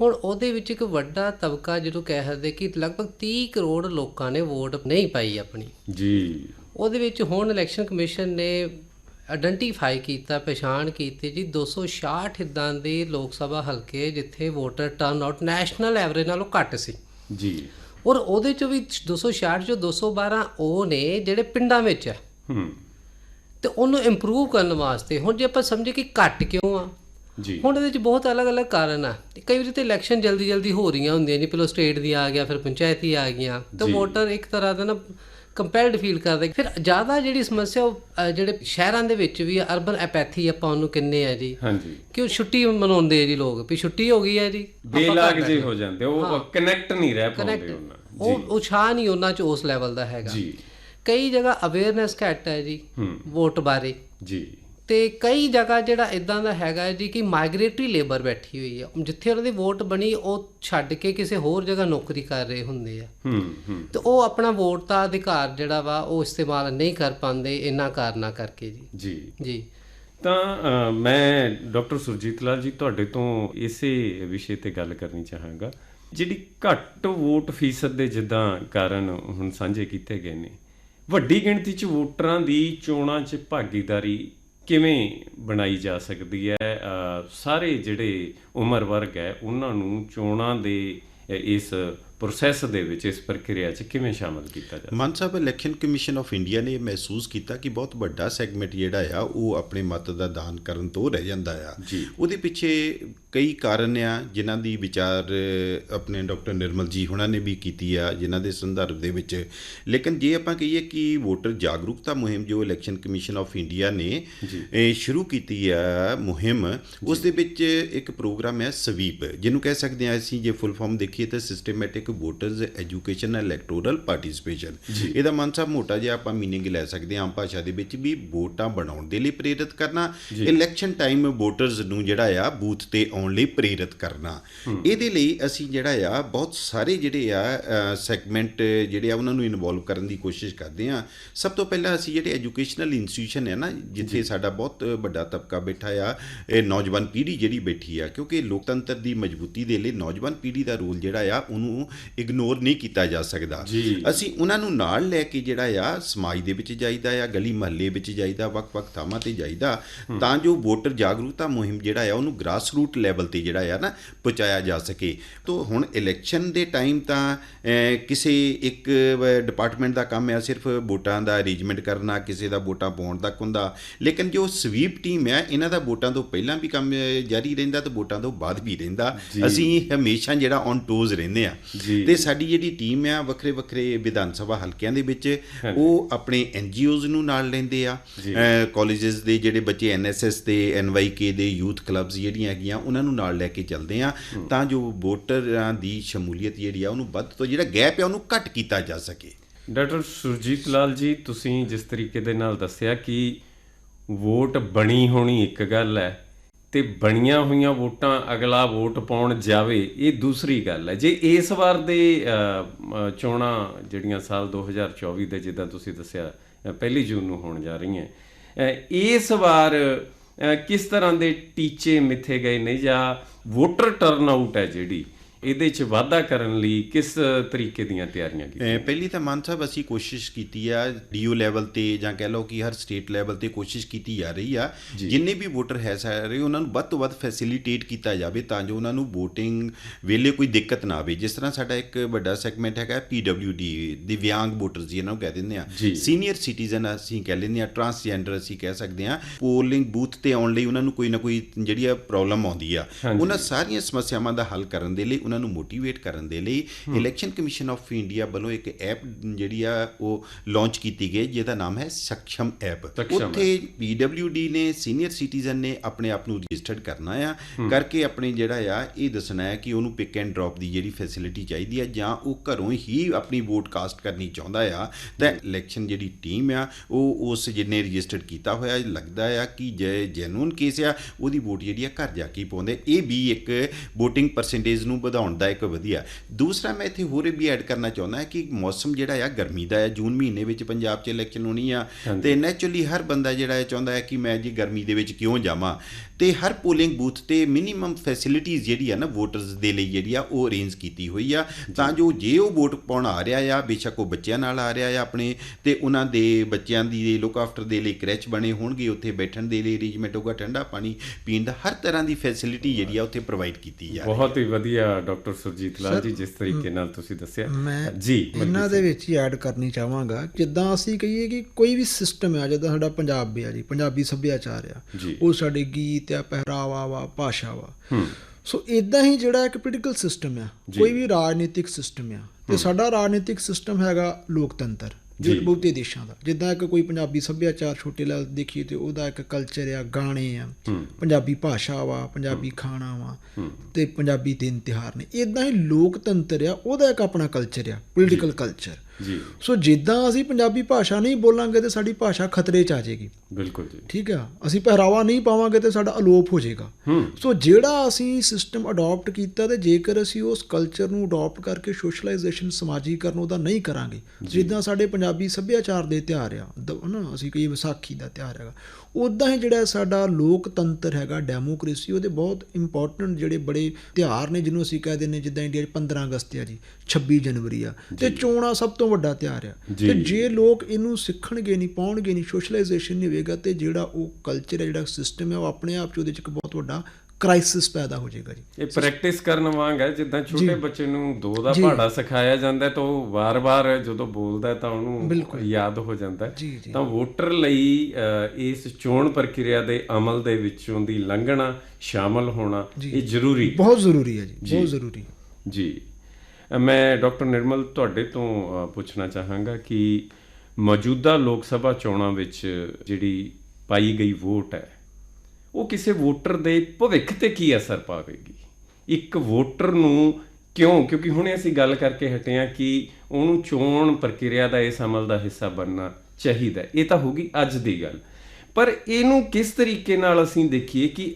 ਹੁਣ ਉਹਦੇ ਵਿੱਚ ਇੱਕ ਵੱਡਾ ਤਬਕਾ ਜਦੋਂ ਕਹਿ ਸਕਦੇ ਕਿ ਲਗਭਗ 30 ਕਰੋੜ ਲੋਕਾਂ ਨੇ ਵੋਟ ਨਹੀਂ ਪਾਈ ਆਪਣੀ। ਜੀ। ਉਹਦੇ ਵਿੱਚ ਹੁਣ ਇਲੈਕਸ਼ਨ ਕਮਿਸ਼ਨ ਨੇ ਆਇਡੈਂਟੀਫਾਈ ਕੀਤਾ ਪਛਾਣ ਕੀਤੀ ਜੀ 266 ਇਦਾਂ ਦੇ ਲੋਕ ਸਭਾ ਹਲਕੇ ਜਿੱਥੇ voter turnout national average ਨਾਲੋਂ ਘੱਟ ਸੀ। ਜੀ। ਔਰ ਉਹਦੇ ਚੋਂ ਵੀ 266 ਚੋਂ 212 ਉਹ ਨੇ ਜਿਹੜੇ ਪਿੰਡਾਂ ਵਿੱਚ ਆ। ਹੂੰ। ਤੇ ਉਹਨੂੰ ਇੰਪਰੂਵ ਕਰਨ ਵਾਸਤੇ ਹੁਣ ਜੇ ਆਪਾਂ ਸਮਝੇ ਕਿ ਘੱਟ ਕਿਉਂ ਆ? ਜੀ। ਹੁਣ ਇਹਦੇ ਵਿੱਚ ਬਹੁਤ ਅਲੱਗ-ਅਲੱਗ ਕਾਰਨ ਆ। ਕਈ ਵਾਰੀ ਤੇ ਇਲੈਕਸ਼ਨ ਜਲਦੀ-ਜਲਦੀ ਹੋ ਰਹੀਆਂ ਹੁੰਦੀਆਂ ਜੀ ਪਹਿਲਾਂ ਸਟੇਟ ਦੀ ਆ ਗਿਆ ਫਿਰ ਪੰਚਾਇਤੀ ਆ ਗਈਆਂ। ਤਾਂ। ਵੋਟਰ ਇੱਕ ਤਰ੍ਹਾਂ ਦਾ ਨਾ ਕੰਪੈਲਡ ਫੀਲ ਕਰਦੇ। ਫਿਰ ਜ਼ਿਆਦਾ ਜਿਹੜੀ ਸਮੱਸਿਆ ਉਹ, ਜਿਹੜੇ ਸ਼ਹਿਰਾਂ ਦੇ ਵਿੱਚ ਵੀ ਅਰਬਨ ਐਪੈਥੀ ਆਪਾਂ ਉਹਨੂੰ ਕਿੰਨੇ ਆ ਜੀ। ਹਾਂਜੀ। ਕਿ ਉਹ ਛੁੱਟੀ ਮਨਾਉਂਦੇ ਆ ਜੀ ਲੋਕ ਵੀ ਛੁੱਟੀ ਹੋ ਗਈ ਹੈ ਜੀ। ਬੇਲਾਗ ਜੇ ਹੋ ਜਾਂਦੇ ਉਹ ਕਨੈਕਟ ਨਹੀਂ ਰਹਿ ਪਾਉਂਦੇ ਉਹਨਾਂ ਉਹ ਉਛਾਹ ਨਹੀਂ ਉਹਨਾਂ ਚ ਉਸ ਲੈਵਲ ਦਾ ਹੈਗਾ। ਜੀ। ਕਈ ਜਗ੍ਹਾ ਅਵੇਅਰਨੈਸ ਘੱਟ ਹੈ ਜੀ ਵੋਟ ਬਾਰੇ। ਜੀ। ਤੇ ਕਈ ਜਗ੍ਹਾ ਜਿਹੜਾ ਇਦਾਂ ਦਾ ਹੈਗਾ ਹੈ ਜੀ ਕਿ ਮਾਈਗ੍ਰੇਟਰੀ ਲੇਬਰ ਬੈਠੀ ਹੋਈ ਆ। ਜਿੱਥੇ ਉਹਨਾਂ ਦੀ ਵੋਟ ਬਣੀ ਉਹ ਛੱਡ ਕੇ ਕਿਸੇ ਹੋਰ ਜਗ੍ਹਾ ਨੌਕਰੀ ਕਰ ਰਹੇ ਹੁੰਦੇ ਆ। ਹੂੰ ਹੂੰ। ਤੇ ਉਹ ਆਪਣਾ ਵੋਟ ਦਾ ਅਧਿਕਾਰ ਜਿਹੜਾ ਵਾ ਉਹ ਇਸਤੇਮਾਲ ਨਹੀਂ ਕਰ ਪਾਉਂਦੇ ਇਹਨਾਂ ਕਾਰਨਾਂ ਕਰਕੇ ਜੀ। ਜੀ। ਜੀ। ਤਾਂ ਮੈਂ ਡਾਕਟਰ ਸੁਰਜੀਤ ਲਾਲ ਜੀ ਤੁਹਾਡੇ ਤੋਂ ਇਸੇ ਵਿਸ਼ੇ ਤੇ ਗੱਲ ਕਰਨੀ ਚਾਹਾਂਗਾ। ਜਿਹੜੀ ਘੱਟ ਵੋਟ ਫੀਸਦ ਦੇ ਜਿੱਦਾਂ ਕਾਰਨ ਹੁਣ ਸਾਂਝੇ ਕੀਤੇ ਗਏ ਨੇ ਵੱਡੀ ਗਿਣਤੀ 'ਚ ਵੋਟਰਾਂ ਦੀ ਚੋਣਾਂ 'ਚ ਭਾਗੀਦਾਰੀ ਕਿਵੇਂ ਬਣਾਈ ਜਾ ਸਕਦੀ ਹੈ? ਸਾਰੇ ਜਿਹੜੇ ਉਮਰ ਵਰਗ ਹੈ, ਉਹਨਾਂ ਨੂੰ ਚੋਣਾਂ ਦੇ ਇਸ ਪ੍ਰੋਸੈਸ ਦੇ ਵਿੱਚ ਇਸ ਪ੍ਰਕਿਰਿਆ 'ਚ ਕਿਵੇਂ ਸ਼ਾਮਲ ਕੀਤਾ ਜਾ ਮਾਨ ਸਾਹਿਬ ਇਲੈਕਸ਼ਨ ਕਮਿਸ਼ਨ ਆਫ ਇੰਡੀਆ ਨੇ ਮਹਿਸੂਸ ਕੀਤਾ ਕਿ ਬਹੁਤ ਵੱਡਾ ਸੈਗਮੈਂਟ ਜਿਹੜਾ ਆ ਉਹ ਆਪਣੇ ਮਤ ਦਾ ਦਾਨ ਕਰਨ ਤੋਂ ਰਹਿ ਜਾਂਦਾ ਆ। ਉਹਦੇ ਪਿੱਛੇ ਕਈ ਕਾਰਨ ਆ ਜਿਨ੍ਹਾਂ ਦੀ ਵਿਚਾਰ ਆਪਣੇ ਡਾਕਟਰ ਨਿਰਮਲ ਜੀ ਹੁਣਾਂ ਨੇ ਵੀ ਕੀਤੀ ਆ ਜਿਨ੍ਹਾਂ ਦੇ ਸੰਦਰਭ ਦੇ ਵਿੱਚ। ਲੇਕਿਨ ਜੇ ਆਪਾਂ ਕਹੀਏ ਕਿ ਵੋਟਰ ਜਾਗਰੂਕਤਾ ਮੁਹਿੰਮ ਜੋ ਇਲੈਕਸ਼ਨ ਕਮਿਸ਼ਨ ਆਫ ਇੰਡੀਆ ਨੇ ਇਹ ਸ਼ੁਰੂ ਕੀਤੀ ਆ ਮੁਹਿੰਮ ਉਸ ਦੇ ਵਿੱਚ ਇੱਕ ਪ੍ਰੋਗਰਾਮ ਹੈ ਸਵੀਪ ਜਿਹਨੂੰ ਕਹਿ ਸਕਦੇ ਆ ਅਸੀਂ ਜੇ ਫੁੱਲ ਫਾਰਮ ਦੇਖੀਏ ਤਾਂ systematic voters education electoral participation ਇਹਦਾ ਮਨ ਸਾਹਿਬ ਮੋਟਾ ਜਿਹਾ ਆਪਾਂ ਮੀਨਿੰਗ ਲੈ ਸਕਦੇ ਹਾਂ ਆਮ ਭਾਸ਼ਾ ਦੇ ਵਿੱਚ ਵੀ ਵੋਟਾਂ ਬਣਾਉਣ ਦੇ ਲਈ ਪ੍ਰੇਰਿਤ ਕਰਨਾ ਇਲੈਕਸ਼ਨ ਟਾਈਮ ਵੋਟਰਸ ਨੂੰ ਜਿਹੜਾ ਆ ਬੂਥ ਤੇ ਆਉਣ ਲਈ ਪ੍ਰੇਰਿਤ ਕਰਨਾ। ਇਹਦੇ ਲਈ ਅਸੀਂ ਜਿਹੜਾ ਆ ਬਹੁਤ ਸਾਰੇ ਜਿਹੜੇ ਆ ਸੈਗਮੈਂਟ ਜਿਹੜੇ ਆ ਉਹਨਾਂ ਨੂੰ ਇਨਵੋਲਵ ਕਰਨ ਦੀ ਕੋਸ਼ਿਸ਼ ਕਰਦੇ ਆ ਸਭ ਤੋਂ ਪਹਿਲਾਂ ਅਸੀਂ ਜਿਹੜੇ ਐਜੂਕੇਸ਼ਨਲ ਇੰਸਟੀਟਿਊਸ਼ਨ ਹੈ ਨਾ ਜਿੱਥੇ ਸਾਡਾ ਬਹੁਤ ਵੱਡਾ ਤਬਕਾ ਬੈਠਾ ਆ ਇਹ ਨੌਜਵਾਨ ਪੀੜ੍ਹੀ ਜਿਹੜੀ ਬੈਠੀ ਆ ਕਿਉਂਕਿ ਲੋਕਤੰਤਰ ਦੀ ਮਜ਼ਬੂਤੀ ਦੇ ਲਈ ਨੌਜਵਾਨ ਪੀੜ੍ਹੀ ਦਾ ਰੋਲ ਜਿਹੜਾ ਆ ਉਹਨੂੰ ਇਗਨੋਰ ਨਹੀਂ ਕੀਤਾ ਜਾ ਸਕਦਾ। ਅਸੀਂ ਉਹਨਾਂ ਨੂੰ ਨਾਲ ਲੈ ਕੇ ਜਿਹੜਾ ਆ ਸਮਾਜ ਦੇ ਵਿੱਚ ਜਾਈਦਾ ਆ ਗਲੀ ਮਹੱਲੇ ਵਿੱਚ ਜਾਈਦਾ ਵੱਖ-ਵੱਖ ਥਾਵਾਂ ਤੇ ਜਾਈਦਾ ਤਾਂ ਜੋ ਵੋਟਰ ਜਾਗਰੂਕਤਾ ਮੁਹਿੰਮ ਜਿਹੜਾ ਆ ਉਹਨੂੰ ਗ੍ਰਾਸ ਰੂਟ ਲੈਵਲ ਤੇ ਜਿਹੜਾ ਆ ਨਾ ਪਹੁੰਚਾਇਆ ਜਾ ਸਕੇ। ਤੋਂ ਹੁਣ ਇਲੈਕਸ਼ਨ ਦੇ ਟਾਈਮ ਤਾਂ ਕਿਸੇ ਇੱਕ ਡਿਪਾਰਟਮੈਂਟ ਦਾ ਕੰਮ ਆ ਸਿਰਫ ਵੋਟਾਂ ਦਾ ਅਰੇਂਜਮੈਂਟ ਕਰਨਾ ਕਿਸੇ ਦਾ ਵੋਟਾਂ ਪਾਉਣ ਤੱਕ ਹੁੰਦਾ। ਲੇਕਿਨ ਜੋ ਸਵੀਪ ਟੀਮ ਹੈ ਇਹਨਾਂ ਦਾ ਵੋਟਾਂ ਤੋਂ ਪਹਿਲਾਂ ਵੀ ਕੰਮ ਜਾਰੀ ਰਹਿੰਦਾ ਤੇ ਵੋਟਾਂ ਤੋਂ ਬਾਅਦ ਵੀ ਰਹਿੰਦਾ। ਅਸੀਂ ਹਮੇਸ਼ਾ ਜਿਹੜਾ ਔਨ ਟੋਜ਼ ਰਹਿੰਦੇ ਆ। ਤੇ ਸਾਡੀ ਜਿਹੜੀ ਟੀਮ ਆ ਵੱਖਰੇ ਵੱਖਰੇ ਵਿਧਾਨ ਸਭਾ ਹਲਕਿਆਂ ਦੇ ਵਿੱਚ ਉਹ ਆਪਣੇ ਐਨਜੀਓਜ਼ ਨੂੰ ਨਾਲ ਲੈਂਦੇ ਆ। ਕਾਲਜਸ ਦੇ ਜਿਹੜੇ ਬੱਚੇ ਐਨਐਸਐਸ ਤੇ ਐਨਵਾਈਕੇ ਦੇ ਯੂਥ ਕਲੱਬਸ ਜਿਹੜੀਆਂ ਹੈਗੀਆਂ ਉਹਨਾਂ ਨੂੰ ਨਾਲ ਲੈ ਕੇ ਚੱਲਦੇ ਆ। ਤਾਂ ਜੋ ਵੋਟਰਾਂ ਦੀ ਸ਼ਮੂਲੀਅਤ ਜਿਹੜੀ ਆ ਉਹਨੂੰ ਵੱਧ ਤੋਂ ਜਿਹੜਾ ਗੈਪ ਆ ਉਹਨੂੰ ਘੱਟ ਕੀਤਾ ਜਾ ਸਕੇ। ਡਾਕਟਰ ਸੁਰਜੀਤ ਲਾਲ ਜੀ ਤੁਸੀਂ ਜਿਸ ਤਰੀਕੇ ਦੇ ਨਾਲ ਦੱਸਿਆ ਕਿ ਵੋਟ ਬਣੀ ਹੋਣੀ ਇੱਕ ਗੱਲ ਹੈ ਤੇ ਬਣੀਆਂ ਹੋਈਆਂ ਵੋਟਾਂ ਅਗਲਾ ਵੋਟ ਪਾਉਣ ਜਾਵੇ, ਇਹ ਦੂਸਰੀ ਗੱਲ ਹੈ। ਜੇ ਇਸ ਵਾਰ ਦੇ ਚੋਣਾਂ ਜਿਹੜੀਆਂ ਸਾਲ 2024 ਦੇ, ਜਿੱਦਾਂ ਤੁਸੀਂ ਦੱਸਿਆ ਪਹਿਲੀ ਜੂਨ ਨੂੰ ਹੋਣ ਜਾ ਰਹੀਆਂ ਇਸ ਵਾਰ ਕਿਸ ਤਰ੍ਹਾਂ ਦੇ ਟੀਚੇ ਮਿੱਥੇ ਗਏ ਨੇ ਜਾਂ ਵੋਟਰ ਟਰਨ ਆਊਟ ਹੈ ਜਿਹੜੀ ਇਹਦੇ 'ਚ ਵਾਧਾ ਕਰਨ ਲਈ ਕਿਸ ਤਰੀਕੇ ਦੀਆਂ ਤਿਆਰੀਆਂ ਕੀਤੀਆਂ? ਪਹਿਲੀ ਤਾਂ ਮਾਨ ਸਾਹਿਬ ਅਸੀਂ ਕੋਸ਼ਿਸ਼ ਕੀਤੀ ਆ ਡੀਓ ਲੈਵਲ ਤੇ ਜਾਂ ਕਹਿ ਲਓ ਕਿ ਹਰ ਸਟੇਟ ਲੈਵਲ ਤੇ ਕੋਸ਼ਿਸ਼ ਕੀਤੀ ਜਾ ਰਹੀ ਆ। ਜਿੰਨੇ ਵੀ ਵੋਟਰ ਹੈ ਸਾਰੇ ਉਹਨਾਂ ਨੂੰ ਵੱਧ ਤੋਂ ਵੱਧ ਫੈਸਿਲਿਟੇਟ ਕੀਤਾ ਜਾਵੇ ਤਾਂ ਜੋ ਉਹਨਾਂ ਨੂੰ VOTING ਵੇਲੇ ਕੋਈ ਦਿੱਕਤ ਨਾ ਆਵੇ। ਜਿਸ ਤਰ੍ਹਾਂ ਸਾਡਾ ਇੱਕ ਵੱਡਾ ਸੈਗਮੈਂਟ ਹੈਗਾ PWD ਦਿਵਿਆਂਗ ਵੋਟਰਸ ਜਿਹਨਾਂ ਨੂੰ ਕਹਿ ਦਿੰਦੇ ਆ। ਸੀਨੀਅਰ ਸਿਟੀਜ਼ਨ ਅਸੀਂ ਕਹਿ ਲੈਂਦੇ ਆ ਟਰਾਂਸਜੈਂਡਰ ਅਸੀਂ ਕਹਿ ਸਕਦੇ ਆ। ਪੋਲਿੰਗ ਬੂਥ ਤੇ ਆਉਣ ਲਈ ਉਹਨਾਂ ਨੂੰ ਕੋਈ ਨਾ ਕੋਈ ਜਿਹੜੀ ਆ ਪ੍ਰੋਬਲਮ ਆਉਂਦੀ ਆ। ਉਹਨਾਂ ਸਾਰੀਆਂ ਸਮੱਸਿਆਵਾਂ ਦਾ ਹੱਲ ਕਰਨ ਦੇ ਲਈ ਉਹਨਾਂ ਨੂੰ ਮੋਟੀਵੇਟ ਕਰਨ ਦੇ ਲਈ ਇਲੈਕਸ਼ਨ ਕਮਿਸ਼ਨ ਆਫ ਇੰਡੀਆ ਵੱਲੋਂ ਇੱਕ ਐਪ ਜਿਹੜੀ ਆ ਉਹ ਲਾਂਚ ਕੀਤੀ ਗਈ ਜਿਹਦਾ ਨਾਮ ਹੈ ਸਖਸ਼ਮ ਐਪ। ਉੱਥੇ ਪੀਡਬਲਯੂਡੀ ਨੇ ਸੀਨੀਅਰ ਸਿਟੀਜ਼ਨ ਨੇ ਆਪਣੇ ਆਪ ਨੂੰ ਰਜਿਸਟਰਡ ਕਰਨਾ ਆ। ਕਰਕੇ ਆਪਣੇ ਜਿਹੜਾ ਆ ਇਹ ਦੱਸਣਾ ਹੈ ਕਿ ਉਹਨੂੰ ਪਿਕ ਐਂਡ ਡ੍ਰੌਪ ਦੀ ਜਿਹੜੀ ਫੈਸਿਲਿਟੀ ਚਾਹੀਦੀ ਆ ਜਾਂ ਉਹ ਘਰੋਂ ਹੀ ਆਪਣੀ ਵੋਟ ਕਾਸਟ ਕਰਨੀ ਚਾਹੁੰਦਾ ਆ ਤਾਂ ਇਲੈਕਸ਼ਨ ਜਿਹੜੀ ਟੀਮ ਆ ਉਹ ਉਸ ਜਿਹਨੇ ਰਜਿਸਟਰਡ ਕੀਤਾ ਹੋਇਆ ਲੱਗਦਾ ਆ ਕਿ ਜੇ ਜੈਨੂਨ ਕੇਸ ਆ ਉਹਦੀ ਵੋਟ ਜਿਹੜੀ ਆ ਘਰ ਜਾ ਕੇ ਪਾਉਂਦੇ। ਇਹ ਵੀ ਇੱਕ ਵੋਟਿੰਗ ਪਰਸੈਂਟੇਜ ਨੂੰ ਵਧਾਉਣ ਦਾ ਇੱਕ ਵਧੀਆ। ਦੂਸਰਾ ਮੈਂ ਇੱਥੇ ਹੋਰ ਵੀ ਐਡ ਕਰਨਾ ਚਾਹੁੰਦਾ ਹਾਂ ਕਿ ਮੌਸਮ ਜਿਹੜਾ ਆ ਗਰਮੀ ਦਾ ਆ। ਜੂਨ ਮਹੀਨੇ ਵਿੱਚ ਪੰਜਾਬ 'ਚ ਇਲੈਕਸ਼ਨ ਹੋਣੀ ਆ ਤੇ ਨੈਚੁਰਲੀ ਹਰ ਬੰਦਾ ਜਿਹੜਾ ਇਹ ਚਾਹੁੰਦਾ ਹੈ ਕਿ ਮੈਂ ਜੀ ਗਰਮੀ ਦੇ ਵਿੱਚ ਕਿਉਂ ਜਾਵਾਂ? ਤੇ ਹਰ ਪੋਲਿੰਗ ਬੂਥ ਤੇ ਮਿਨੀਮਮ ਫੈਸਿਲਿਟੀਆਂ ਜਿਹੜੀ ਆ ਨਾ ਵੋਟਰਸ ਦੇ ਲਈ ਜਿਹੜੀ ਆ ਉਹ ਅਰੇਂਜ ਕੀਤੀ ਹੋਈ ਆ। ਤਾਂ ਜੋ ਜੇ ਉਹ ਵੋਟ ਪਾਉਣ ਆ ਰਿਹਾ ਆ ਬੇਸ਼ੱਕ ਉਹ ਬੱਚਿਆਂ ਨਾਲ ਆ ਰਿਹਾ ਆ ਆਪਣੇ ਤੇ ਉਹਨਾਂ ਦੇ ਬੱਚਿਆਂ ਦੀ ਲੁੱਕ ਆਫਟਰ ਦੇ ਲਈ ਕ੍ਰੈਚ ਬਣੇ ਹੋਣਗੇ ਉੱਥੇ ਬੈਠਣ ਦੇ ਲਈ ਅਰੇਂਜਮੈਂਟ ਹੋਗਾ ਠੰਡਾ ਪਾਣੀ ਪੀਣ ਦਾ ਹਰ ਤਰ੍ਹਾਂ ਦੀ ਫੈਸਿਲਿਟੀ ਜਿਹੜੀ ਆ ਉੱਥੇ ਪ੍ਰੋਵਾਈਡ ਕੀਤੀ ਜਾ ਰਹੀ ਹੈ ਬਹੁਤ ਹੀ ਵਧੀਆ ਡਾਕਟਰ ਸੁਰਜੀਤ ਲਾਲ ਜੀ ਜਿਸ ਤਰੀਕੇ ਨਾਲ ਤੁਸੀਂ ਦੱਸਿਆ। ਮੈਂ ਜੀ ਇਹਨਾਂ ਦੇ ਵਿੱਚ ਹੀ ਐਡ ਕਰਨੀ ਚਾਹਾਂਗਾ ਜਿੱਦਾਂ ਅਸੀਂ ਕਹੀਏ ਕਿ ਕੋਈ ਵੀ ਸਿਸਟਮ ਆ ਜਿੱਦਾਂ ਸਾਡਾ ਪੰਜਾਬ ਆ ਜੀ ਪੰਜਾਬੀ ਸੱਭਿਆਚਾਰ ਆ। ਉਹ ਸਾਡੇ ਗੀਤ ਆ ਪਹਿਰਾਵਾ ਵਾ ਭਾਸ਼ਾ ਵਾ। ਸੋ ਇਦਾਂ ਹੀ ਜਿਹੜਾ ਇੱਕ ਪੋਲੀਟੀਕਲ ਸਿਸਟਮ ਆ ਕੋਈ ਵੀ ਰਾਜਨੀਤਿਕ ਸਿਸਟਮ ਆ ਤੇ ਸਾਡਾ ਰਾਜਨੀਤਿਕ ਸਿਸਟਮ ਹੈਗਾ ਲੋਕਤੰਤਰ ਜੋ ਬਹੁਤੇ ਦੇਸ਼ਾਂ ਦਾ। ਜਿੱਦਾਂ ਇੱਕ ਕੋਈ ਪੰਜਾਬੀ ਸੱਭਿਆਚਾਰ ਛੋਟੇ ਲੈਵਲ ਤੇ ਦੇਖੀਏ ਤੇ ਉਹਦਾ ਇੱਕ ਕਲਚਰ ਆ ਗਾਣੇ ਆ ਪੰਜਾਬੀ ਭਾਸ਼ਾ ਵਾ ਪੰਜਾਬੀ ਖਾਣਾ ਵਾ ਤੇ ਪੰਜਾਬੀ ਦਿਨ ਤਿਉਹਾਰ ਨੇ। ਇਦਾਂ ਹੀ ਲੋਕਤੰਤਰ ਆ ਉਹਦਾ ਇੱਕ ਆਪਣਾ ਕਲਚਰ ਆ ਪੋਲੀਟੀਕਲ ਕਲਚਰ ਜੀ। ਸੋ ਜਿੱਦਾਂ ਅਸੀਂ ਪੰਜਾਬੀ ਭਾਸ਼ਾ ਨਹੀਂ ਬੋਲਾਂਗੇ ਤੇ ਸਾਡੀ ਭਾਸ਼ਾ ਖਤਰੇ 'ਚ ਆ ਜਾਏਗੀ। ਬਿਲਕੁਲ ਜੀ। ਠੀਕ ਆ? ਅਸੀਂ ਪਹਿਰਾਵਾ ਨਹੀਂ ਪਾਵਾਂਗੇ ਤੇ ਸਾਡਾ ਅਲੋਪ ਹੋ ਜਾਏਗਾ। ਸੋ ਜਿਹੜਾ ਅਸੀਂ ਸਿਸਟਮ ਅਡਾਪਟ ਕੀਤਾ ਤੇ ਜੇਕਰ ਅਸੀਂ ਉਸ ਕਲਚਰ ਨੂੰ ਅਡਾਪਟ ਕਰਕੇ ਸੋਸ਼ਲਾਈਜੇਸ਼ਨ ਸਮਾਜੀਕਰਨ ਉਹਦਾ ਨਹੀਂ ਕਰਾਂਗੇ ਜਿੱਦਾਂ ਸਾਡੇ ਪੰਜਾਬੀ ਸੱਭਿਆਚਾਰ ਦੇ ਤਿਉਹਾਰ ਆ ਹਨਾ ਅਸੀਂ ਕਈ ਵਿਸਾਖੀ ਦਾ ਤਿਉਹਾਰ ਹੈਗਾ ਉਦਾਂ ਹੀ ਜਿਹੜਾ ਸਾਡਾ ਲੋਕਤੰਤਰ ਹੈਗਾ ਡੈਮੋਕ੍ਰੇਸੀ ਉਹਦੇ ਬਹੁਤ ਇੰਪੋਰਟੈਂਟ ਜਿਹੜੇ ਬੜੇ ਤਿਉਹਾਰ ਨੇ ਜਿਹਨੂੰ ਅਸੀਂ ਕਹਿ ਦਿੰਦੇ ਜਿੱਦਾਂ ਇੰਡੀਆ 'ਚ 15 ਅਗਸਤ ਆ ਜੀ 26 ਜਨਵਰੀ ਆ। ਤੇ ਚੋਣਾਂ ਸਭ ਤੋਂ ਵੱਡਾ ਤਿਉਹਾਰ ਆ। ਤੇ ਜੇ ਲੋਕ ਇਹਨੂੰ ਸਿੱਖਣਗੇ ਨਹੀਂ ਪਾਉਣਗੇ ਨਹੀਂ ਸੋਸ਼ਲਾਈਜੇਸ਼ਨ ਨਹੀਂ ਹੋਵੇਗਾ ਤੇ ਜਿਹੜਾ ਉਹ ਕਲਚਰ ਹੈ ਜਿਹੜਾ ਸਿਸਟਮ ਹੈ ਉਹ ਆਪਣੇ ਆਪ ਚ ਉਹਦੇ ਚ ਇੱਕ ਬਹੁਤ ਵੱਡਾ ਕ੍ਰਾਈਸਿਸ ਪੈਦਾ ਹੋ ਜਾਏਗਾ ਜੀ ਇਹ ਪ੍ਰੈਕਟਿਸ ਕਰਨ ਵਾਂਗ ਹੈ ਜਿੱਦਾਂ ਛੋਟੇ। ਬੱਚੇ ਨੂੰ ਦੋ ਦਾ। ਪਹਾੜਾ ਸਿਖਾਇਆ ਜਾਂਦਾ ਹੈ ਤਾਂ ਉਹ ਵਾਰ-ਵਾਰ ਜਦੋਂ ਬੋਲਦਾ ਤਾਂ ਉਹਨੂੰ। ਯਾਦ ਹੋ ਜਾਂਦਾ। ਤਾਂ ਵੋਟਰ ਲਈ ਇਸ ਚੋਣ ਪ੍ਰਕਿਰਿਆ ਦੇ ਅਮਲ ਦੇ ਵਿੱਚੋਂ ਦੀ ਲੰਘਣਾ ਸ਼ਾਮਲ ਹੋਣਾ। ਇਹ ਜ਼ਰੂਰੀ ਬਹੁਤ ਜ਼ਰੂਰੀ ਹੈ ਜੀ। ਬਹੁਤ ਜ਼ਰੂਰੀ। ਜੀ ਮੈਂ ਡਾਕਟਰ ਨਿਰਮਲ ਤੁਹਾਡੇ ਤੋਂ ਪੁੱਛਣਾ ਚਾਹਾਂਗਾ ਕਿ ਮੌਜੂਦਾ ਲੋਕ ਸਭਾ ਚੋਣਾਂ ਵਿੱਚ ਜਿਹੜੀ ਪਾਈ ਗਈ ਵੋਟ ਹੈ ਉਹ ਕਿਸੇ ਵੋਟਰ ਦੇ ਭਵਿੱਖ ਤੇ ਕੀ ਅਸਰ ਪਾਵੇਗੀ? ਇੱਕ ਵੋਟਰ ਨੂੰ ਕਿਉਂ? ਕਿਉਂਕਿ ਹੁਣੇ ਅਸੀਂ ਗੱਲ ਕਰਕੇ ਹਟੇ ਹਾਂ ਕਿ ਉਹਨੂੰ ਚੋਣ ਪ੍ਰਕਿਰਿਆ ਦਾ ਇਸ ਅਮਲ ਦਾ ਹਿੱਸਾ ਬਣਨਾ ਚਾਹੀਦਾ ਇਹ ਤਾਂ ਹੋਗੀ ਅੱਜ ਦੀ ਗੱਲ। ਪਰ ਇਹਨੂੰ ਕਿਸ ਤਰੀਕੇ ਨਾਲ ਅਸੀਂ ਦੇਖੀਏ ਕਿ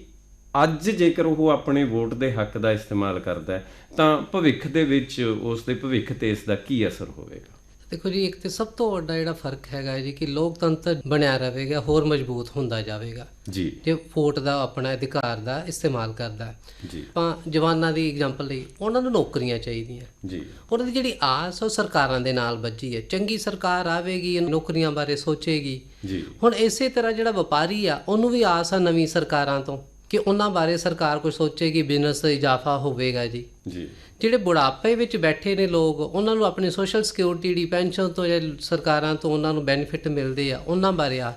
ਅੱਜ ਜੇਕਰ ਉਹ ਆਪਣੇ ਵੋਟ ਦੇ ਹੱਕ ਦਾ ਇਸਤੇਮਾਲ ਕਰਦਾ ਹੈ, ਤਾਂ ਭਵਿੱਖ ਦੇ ਵਿੱਚ ਉਸ ਦੇ ਭਵਿੱਖ ਤੇ ਇਸ ਦਾ ਕੀ ਅਸਰ ਹੋਵੇਗਾ? ਦੇਖੋ ਜੀ ਇੱਕ ਤੇ ਸਭ ਤੋਂ ਵੱਡਾ ਜਿਹੜਾ ਫ਼ਰਕ ਹੈਗਾ ਜੀ ਕਿ ਲੋਕਤੰਤਰ ਬਣਿਆ ਰਹੇਗਾ ਹੋਰ ਮਜ਼ਬੂਤ ਹੁੰਦਾ ਜਾਵੇਗਾ। ਜੀ। ਜੇ ਵੋਟ ਦਾ ਆਪਣਾ ਅਧਿਕਾਰ ਦਾ ਇਸਤੇਮਾਲ ਕਰਦਾ। ਜੀ। ਆਪਾਂ ਜਵਾਨਾਂ ਦੀ ਐਗਜ਼ਾਮਪਲ ਲਈ ਉਹਨਾਂ ਨੂੰ ਨੌਕਰੀਆਂ ਚਾਹੀਦੀਆਂ। ਜੀ। ਉਹਨਾਂ ਦੀ ਜਿਹੜੀ ਆਸ ਉਹ ਸਰਕਾਰਾਂ ਦੇ ਨਾਲ ਵੱਜੀ ਹੈ। ਚੰਗੀ ਸਰਕਾਰ ਆਵੇਗੀ ਨੌਕਰੀਆਂ ਬਾਰੇ ਸੋਚੇਗੀ। ਜੀ। ਹੁਣ ਇਸੇ ਤਰ੍ਹਾਂ ਜਿਹੜਾ ਵਪਾਰੀ ਆ ਉਹਨੂੰ ਵੀ ਆਸ ਆ ਨਵੀਂ ਸਰਕਾਰਾਂ ਤੋਂ। ਕਿ ਉਹਨਾਂ ਬਾਰੇ ਸਰਕਾਰ ਕੁਝ ਸੋਚੇਗੀ ਬਿਜ਼ਨਸ ਦਾ ਇਜ਼ਾਫਾ ਹੋਵੇਗਾ ਜੀ। ਜੀ। ਜਿਹੜੇ ਬੁਢਾਪੇ ਵਿੱਚ ਬੈਠੇ ਨੇ ਲੋਕ ਉਹਨਾਂ ਨੂੰ ਆਪਣੀ ਸੋਸ਼ਲ ਸਿਕਿਉਰਿਟੀ ਦੀ ਪੈਨਸ਼ਨ ਤੋਂ ਜਾਂ ਸਰਕਾਰਾਂ ਤੋਂ ਉਹਨਾਂ ਨੂੰ ਬੈਨੀਫਿਟ ਮਿਲਦੇ ਆ ਉਹਨਾਂ ਬਾਰੇ ਆ।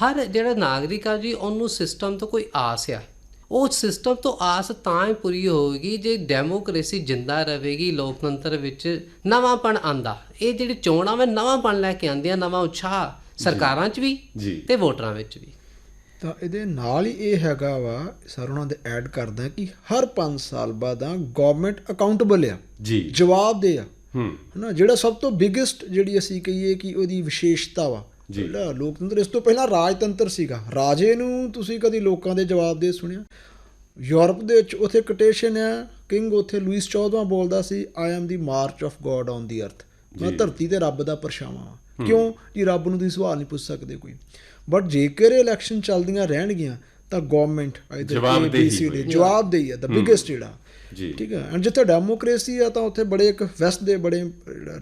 ਹਰ ਜਿਹੜਾ ਨਾਗਰਿਕ ਆ ਜੀ ਉਹਨੂੰ ਸਿਸਟਮ ਤੋਂ ਕੋਈ ਆਸ ਆ। ਉਹ ਸਿਸਟਮ ਤੋਂ ਆਸ ਤਾਂ ਹੀ ਪੂਰੀ ਹੋਵੇਗੀ ਜੇ ਡੈਮੋਕ੍ਰੇਸੀ ਜਿੰਦਾ ਰਹੇਗੀ ਲੋਕਤੰਤਰ ਵਿੱਚ ਨਵਾਂਪਣ ਆਂਦਾ ਇਹ ਜਿਹੜੀ ਚੋਣਾਂ ਵਿੱਚ ਨਵਾਂਪਣ ਲੈ ਕੇ ਆਂਦੀਆਂ ਨਵਾਂ ਉਤਸ਼ਾਹ ਸਰਕਾਰਾਂ 'ਚ ਵੀ ਤੇ ਵੋਟਰਾਂ ਵਿੱਚ ਵੀ। ਤਾਂ ਇਹਦੇ ਨਾਲ ਹੀ ਇਹ ਹੈਗਾ ਵਾ ਸਰ ਉਹਨਾਂ ਦੇ ਐਡ ਕਰਦਾ ਕਿ ਹਰ 5 ਸਾਲ ਬਾਅਦ ਆ ਗਵਰਨਮੈਂਟ ਅਕਾਊਂਟੇਬਲ ਆ। ਜੀ। ਜਵਾਬਦੇਹ ਆ। ਹੂੰ। ਹਨਾ ਜਿਹੜਾ ਸਭ ਤੋਂ ਬਿਗੇਸਟ ਜਿਹੜੀ ਅਸੀਂ ਕਹੀਏ ਕਿ ਉਹਦੀ ਵਿਸ਼ੇਸ਼ਤਾ ਵਾ। ਜਿਹੜਾ ਲੋਕਤੰਤਰ ਇਸ ਤੋਂ ਪਹਿਲਾਂ ਰਾਜਤੰਤਰ ਸੀਗਾ। ਰਾਜੇ ਨੂੰ ਤੁਸੀਂ ਕਦੀ ਲੋਕਾਂ ਦੇ ਜਵਾਬ ਦੇ ਸੁਣਿਆ? ਯੂਰਪ ਦੇ ਵਿੱਚ ਉਥੇ ਕੋਟੇਸ਼ਨ ਹੈ ਕਿੰਗ ਉਥੇ ਲੂਇਸ 14ਵਾਂ ਬੋਲਦਾ ਸੀ I am the march of God on the earth ਮੈਂ। ਧਰਤੀ ਤੇ ਰੱਬ ਦਾ ਪਰਛਾਵਾਂ ਕਿਉਂ? ਜੀ ਰੱਬ ਨੂੰ ਤੁਸੀਂ ਸਵਾਲ ਨਹੀਂ ਪੁੱਛ ਸਕਦੇ ਕੋਈ। ਬਟ ਜੇਕਰ ਇਲੈਕਸ਼ਨ ਚੱਲਦੀਆਂ ਰਹਿਣਗੀਆਂ ਤਾਂ ਗਵਰਨਮੈਂਟ ਜਵਾਬਦੇਹੀ ਹੋਏਗੀ। ਜਵਾਬਦੇਹੀ ਹੈ। ਦਾ ਬਿਗੇਸਟ ਜਿਹੜਾ। ਜੀ। ਠੀਕ ਹੈ ਐਂਡ ਜਿੱਥੇ ਡੈਮੋਕ੍ਰੇਸੀ ਆ ਤਾਂ ਉੱਥੇ ਬੜੇ ਇੱਕ ਵੈਸਟ ਦੇ ਬੜੇ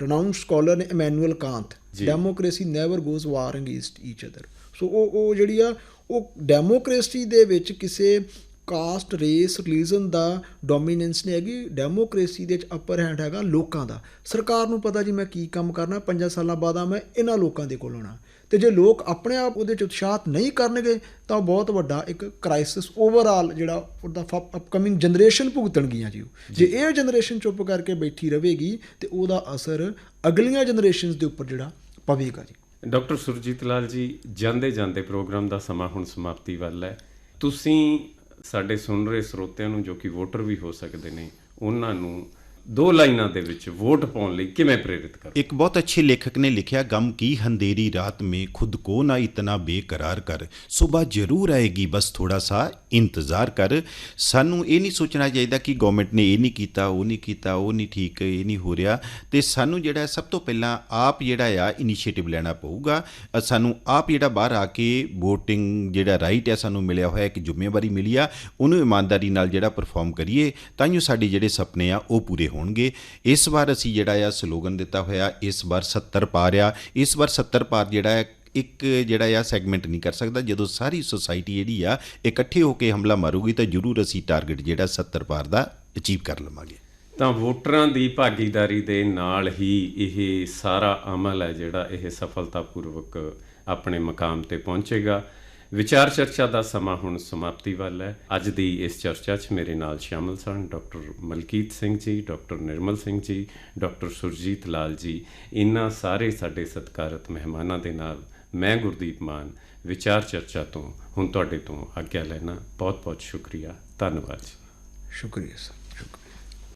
ਰਨਾਊਂਡ ਸਕਾਲਰ ਨੇ Immanuel Kant. Democracy never goes war against each other so ਉਹ ਉਹ ਜਿਹੜੀ ਆ ਉਹ ਡੈਮੋਕ੍ਰੇਸੀ ਦੇ ਵਿੱਚ ਕਿਸੇ ਕਾਸਟ ਰੇਸ ਰਿਲੀਜਨ ਦਾ ਡੋਮੀਨੈਂਸ ਨਹੀਂ ਹੈਗੀ। ਡੈਮੋਕ੍ਰੇਸੀ ਦੇ ਵਿੱਚ ਅਪਰ ਹੈਂਡ ਹੈਗਾ ਲੋਕਾਂ ਦਾ। ਸਰਕਾਰ ਨੂੰ ਪਤਾ ਜੀ ਮੈਂ ਕੀ ਕੰਮ ਕਰਨਾ 5 ਸਾਲਾਂ ਬਾਅਦ ਆ ਮੈਂ ਇਹਨਾਂ ਲੋਕਾਂ ਦੇ ਕੋਲ ਆਉਣਾ। ਤੇ ਜੇ ਲੋਕ ਆਪਣੇ ਆਪ ਉਹਦੇ ਚ ਉਤਸ਼ਾਹਤ ਨਹੀਂ ਕਰਨਗੇ ਤਾਂ ਉਹ ਬਹੁਤ ਵੱਡਾ ਇੱਕ ਕ੍ਰਾਈਸਿਸ ਓਵਰਆਲ ਜਿਹੜਾ ਉਹਦਾ ਅਪਕਮਿੰਗ ਜਨਰੇਸ਼ਨ ਭੁਗਤਣਗੀਆਂ ਜੀ। ਜੇ। ਇਹ ਜਨਰੇਸ਼ਨ ਚੁੱਪ ਕਰਕੇ ਬੈਠੀ ਰਹੇਗੀ ਤੇ ਉਹਦਾ ਅਸਰ ਅਗਲੀਆਂ ਜਨਰੇਸ਼ਨਸ ਦੇ ਉੱਪਰ ਜਿਹੜਾ ਪਵੇਗਾ ਜੀ। ਡਾਕਟਰ ਸੁਰਜੀਤ ਲਾਲ ਜੀ ਜਾਂਦੇ ਜਾਂਦੇ ਪ੍ਰੋਗਰਾਮ ਦਾ ਸਮਾਂ ਹੁਣ ਸਮਾਪਤੀ ਵੱਲ ਹੈ। ਤੁਸੀਂ ਸਾਡੇ ਸੁਣ ਰਹੇ ਸਰੋਤਿਆਂ ਨੂੰ ਜੋ ਕਿ ਵੋਟਰ ਵੀ ਹੋ ਸਕਦੇ ਨੇ ਉਹਨਾਂ ਨੂੰ ਦੋ ਲਾਈਨਾਂ ਦੇ ਵਿੱਚ ਵੋਟ ਪਾਉਣ ਲਈ ਕਿਵੇਂ ਪ੍ਰੇਰਿਤ ਕਰ ਇੱਕ ਬਹੁਤ ਅੱਛੇ ਲੇਖਕ ਨੇ ਲਿਖਿਆ, ਗਮ ਕੀ ਹਨੇਰੀ ਰਾਤ ਮੇ ਖੁਦ ਕੋ ਨਾ ਇਤਨਾ ਬੇਕਰਾਰ ਕਰ ਸਵੇਰ ਜ਼ਰੂਰ ਆਏਗੀ, ਬਸ ਥੋੜਾ ਸਾ ਇੰਤਜ਼ਾਰ ਕਰ। ਸਾਨੂੰ ਇਹ ਨਹੀਂ ਸੋਚਣਾ ਚਾਹੀਦਾ ਕਿ ਗਵਰਨਮੈਂਟ ਨੇ ਇਹ ਨਹੀਂ ਕੀਤਾ, ਉਹ ਨਹੀਂ ਕੀਤਾ, ਉਹ ਨਹੀਂ ਠੀਕ, ਇਹ ਨਹੀਂ ਹੋ ਰਿਹਾ। ਤੇ ਸਾਨੂੰ ਜਿਹੜਾ ਸਭ ਤੋਂ ਪਹਿਲਾਂ ਆਪ ਜਿਹੜਾ ਆ ਇਨੀਸ਼ੀਏਟਿਵ ਲੈਣਾ ਪਊਗਾ। ਸਾਨੂੰ ਆਪ ਜਿਹੜਾ ਬਾਹਰ ਆ ਕੇ VOTING ਜਿਹੜਾ ਰਾਈਟ ਹੈ ਸਾਨੂੰ ਮਿਲਿਆ ਹੋਇਆ, ਇੱਕ ਜ਼ਿੰਮੇਵਾਰੀ ਮਿਲੀ ਆ, ਉਹਨੂੰ ਇਮਾਨਦਾਰੀ ਨਾਲ ਜਿਹੜਾ ਪਰਫਾਰਮ ਕਰੀਏ, ਤਾਂ ਹੀ ਸਾਡੇ ਜਿਹੜੇ ਸੁਪਨੇ ਆ, ਉਹ ਪੂਰੇ ਹੋਣਗੇ। ਇਸ ਵਾਰ ਅਸੀਂ ਜਿਹੜਾ ਆ ਸਲੋਗਨ ਦਿੱਤਾ ਹੋਇਆ, ਇਸ ਵਾਰ 70 ਪਾਰ ਆ। ਇਸ ਵਾਰ 70 ਪਾਰ ਜਿਹੜਾ ਹੈ ਇੱਕ ਜਿਹੜਾ ਆ ਸੈਗਮੈਂਟ ਨਹੀਂ ਕਰ ਸਕਦਾ। ਜਦੋਂ ਸਾਰੀ ਸੁਸਾਇਟੀ ਜਿਹੜੀ ਆ ਇਕੱਠੇ ਹੋ ਕੇ ਹਮਲਾ ਮਾਰੂਗੀ ਤਾਂ ਜ਼ਰੂਰ ਅਸੀਂ ਟਾਰਗੇਟ ਜਿਹੜਾ 70 ਪਾਰ ਦਾ ਅਚੀਵ ਕਰ ਲਵਾਂਗੇ। ਤਾਂ ਵੋਟਰਾਂ ਦੀ ਭਾਗੀਦਾਰੀ ਦੇ ਨਾਲ ਹੀ ਇਹ ਸਾਰਾ ਅਮਲ ਹੈ ਜਿਹੜਾ ਇਹ ਸਫਲਤਾਪੂਰਵਕ ਆਪਣੇ ਮਕਾਮ ਤੇ ਪਹੁੰਚੇਗਾ। ਵਿਚਾਰ ਚਰਚਾ ਦਾ ਸਮਾਂ ਹੁਣ ਸਮਾਪਤੀ ਵੱਲ ਹੈ। ਅੱਜ ਦੀ ਇਸ ਚਰਚਾ 'ਚ ਮੇਰੇ ਨਾਲ ਸ਼ਾਮਲ ਸਨ doctor Malkit Singh ji, doctor Nirmal Singh ji, doctor Surjit Lal ji. ਇਨ੍ਹਾਂ ਸਾਰੇ ਸਾਡੇ ਸਤਿਕਾਰਤ ਮਹਿਮਾਨਾਂ ਦੇ ਨਾਲ ਮੈਂ ਗੁਰਦੀਪ ਮਾਨ, ਵਿਚਾਰ ਚਰਚਾ ਤੋਂ ਹੁਣ ਤੁਹਾਡੇ ਤੋਂ ਆਗਿਆ ਲੈਣਾ ਬਹੁਤ ਬਹੁਤ ਸ਼ੁਕਰੀਆ। ਧੰਨਵਾਦ ਜੀ। ਸ਼ੁਕਰੀਆ, ਸਰ।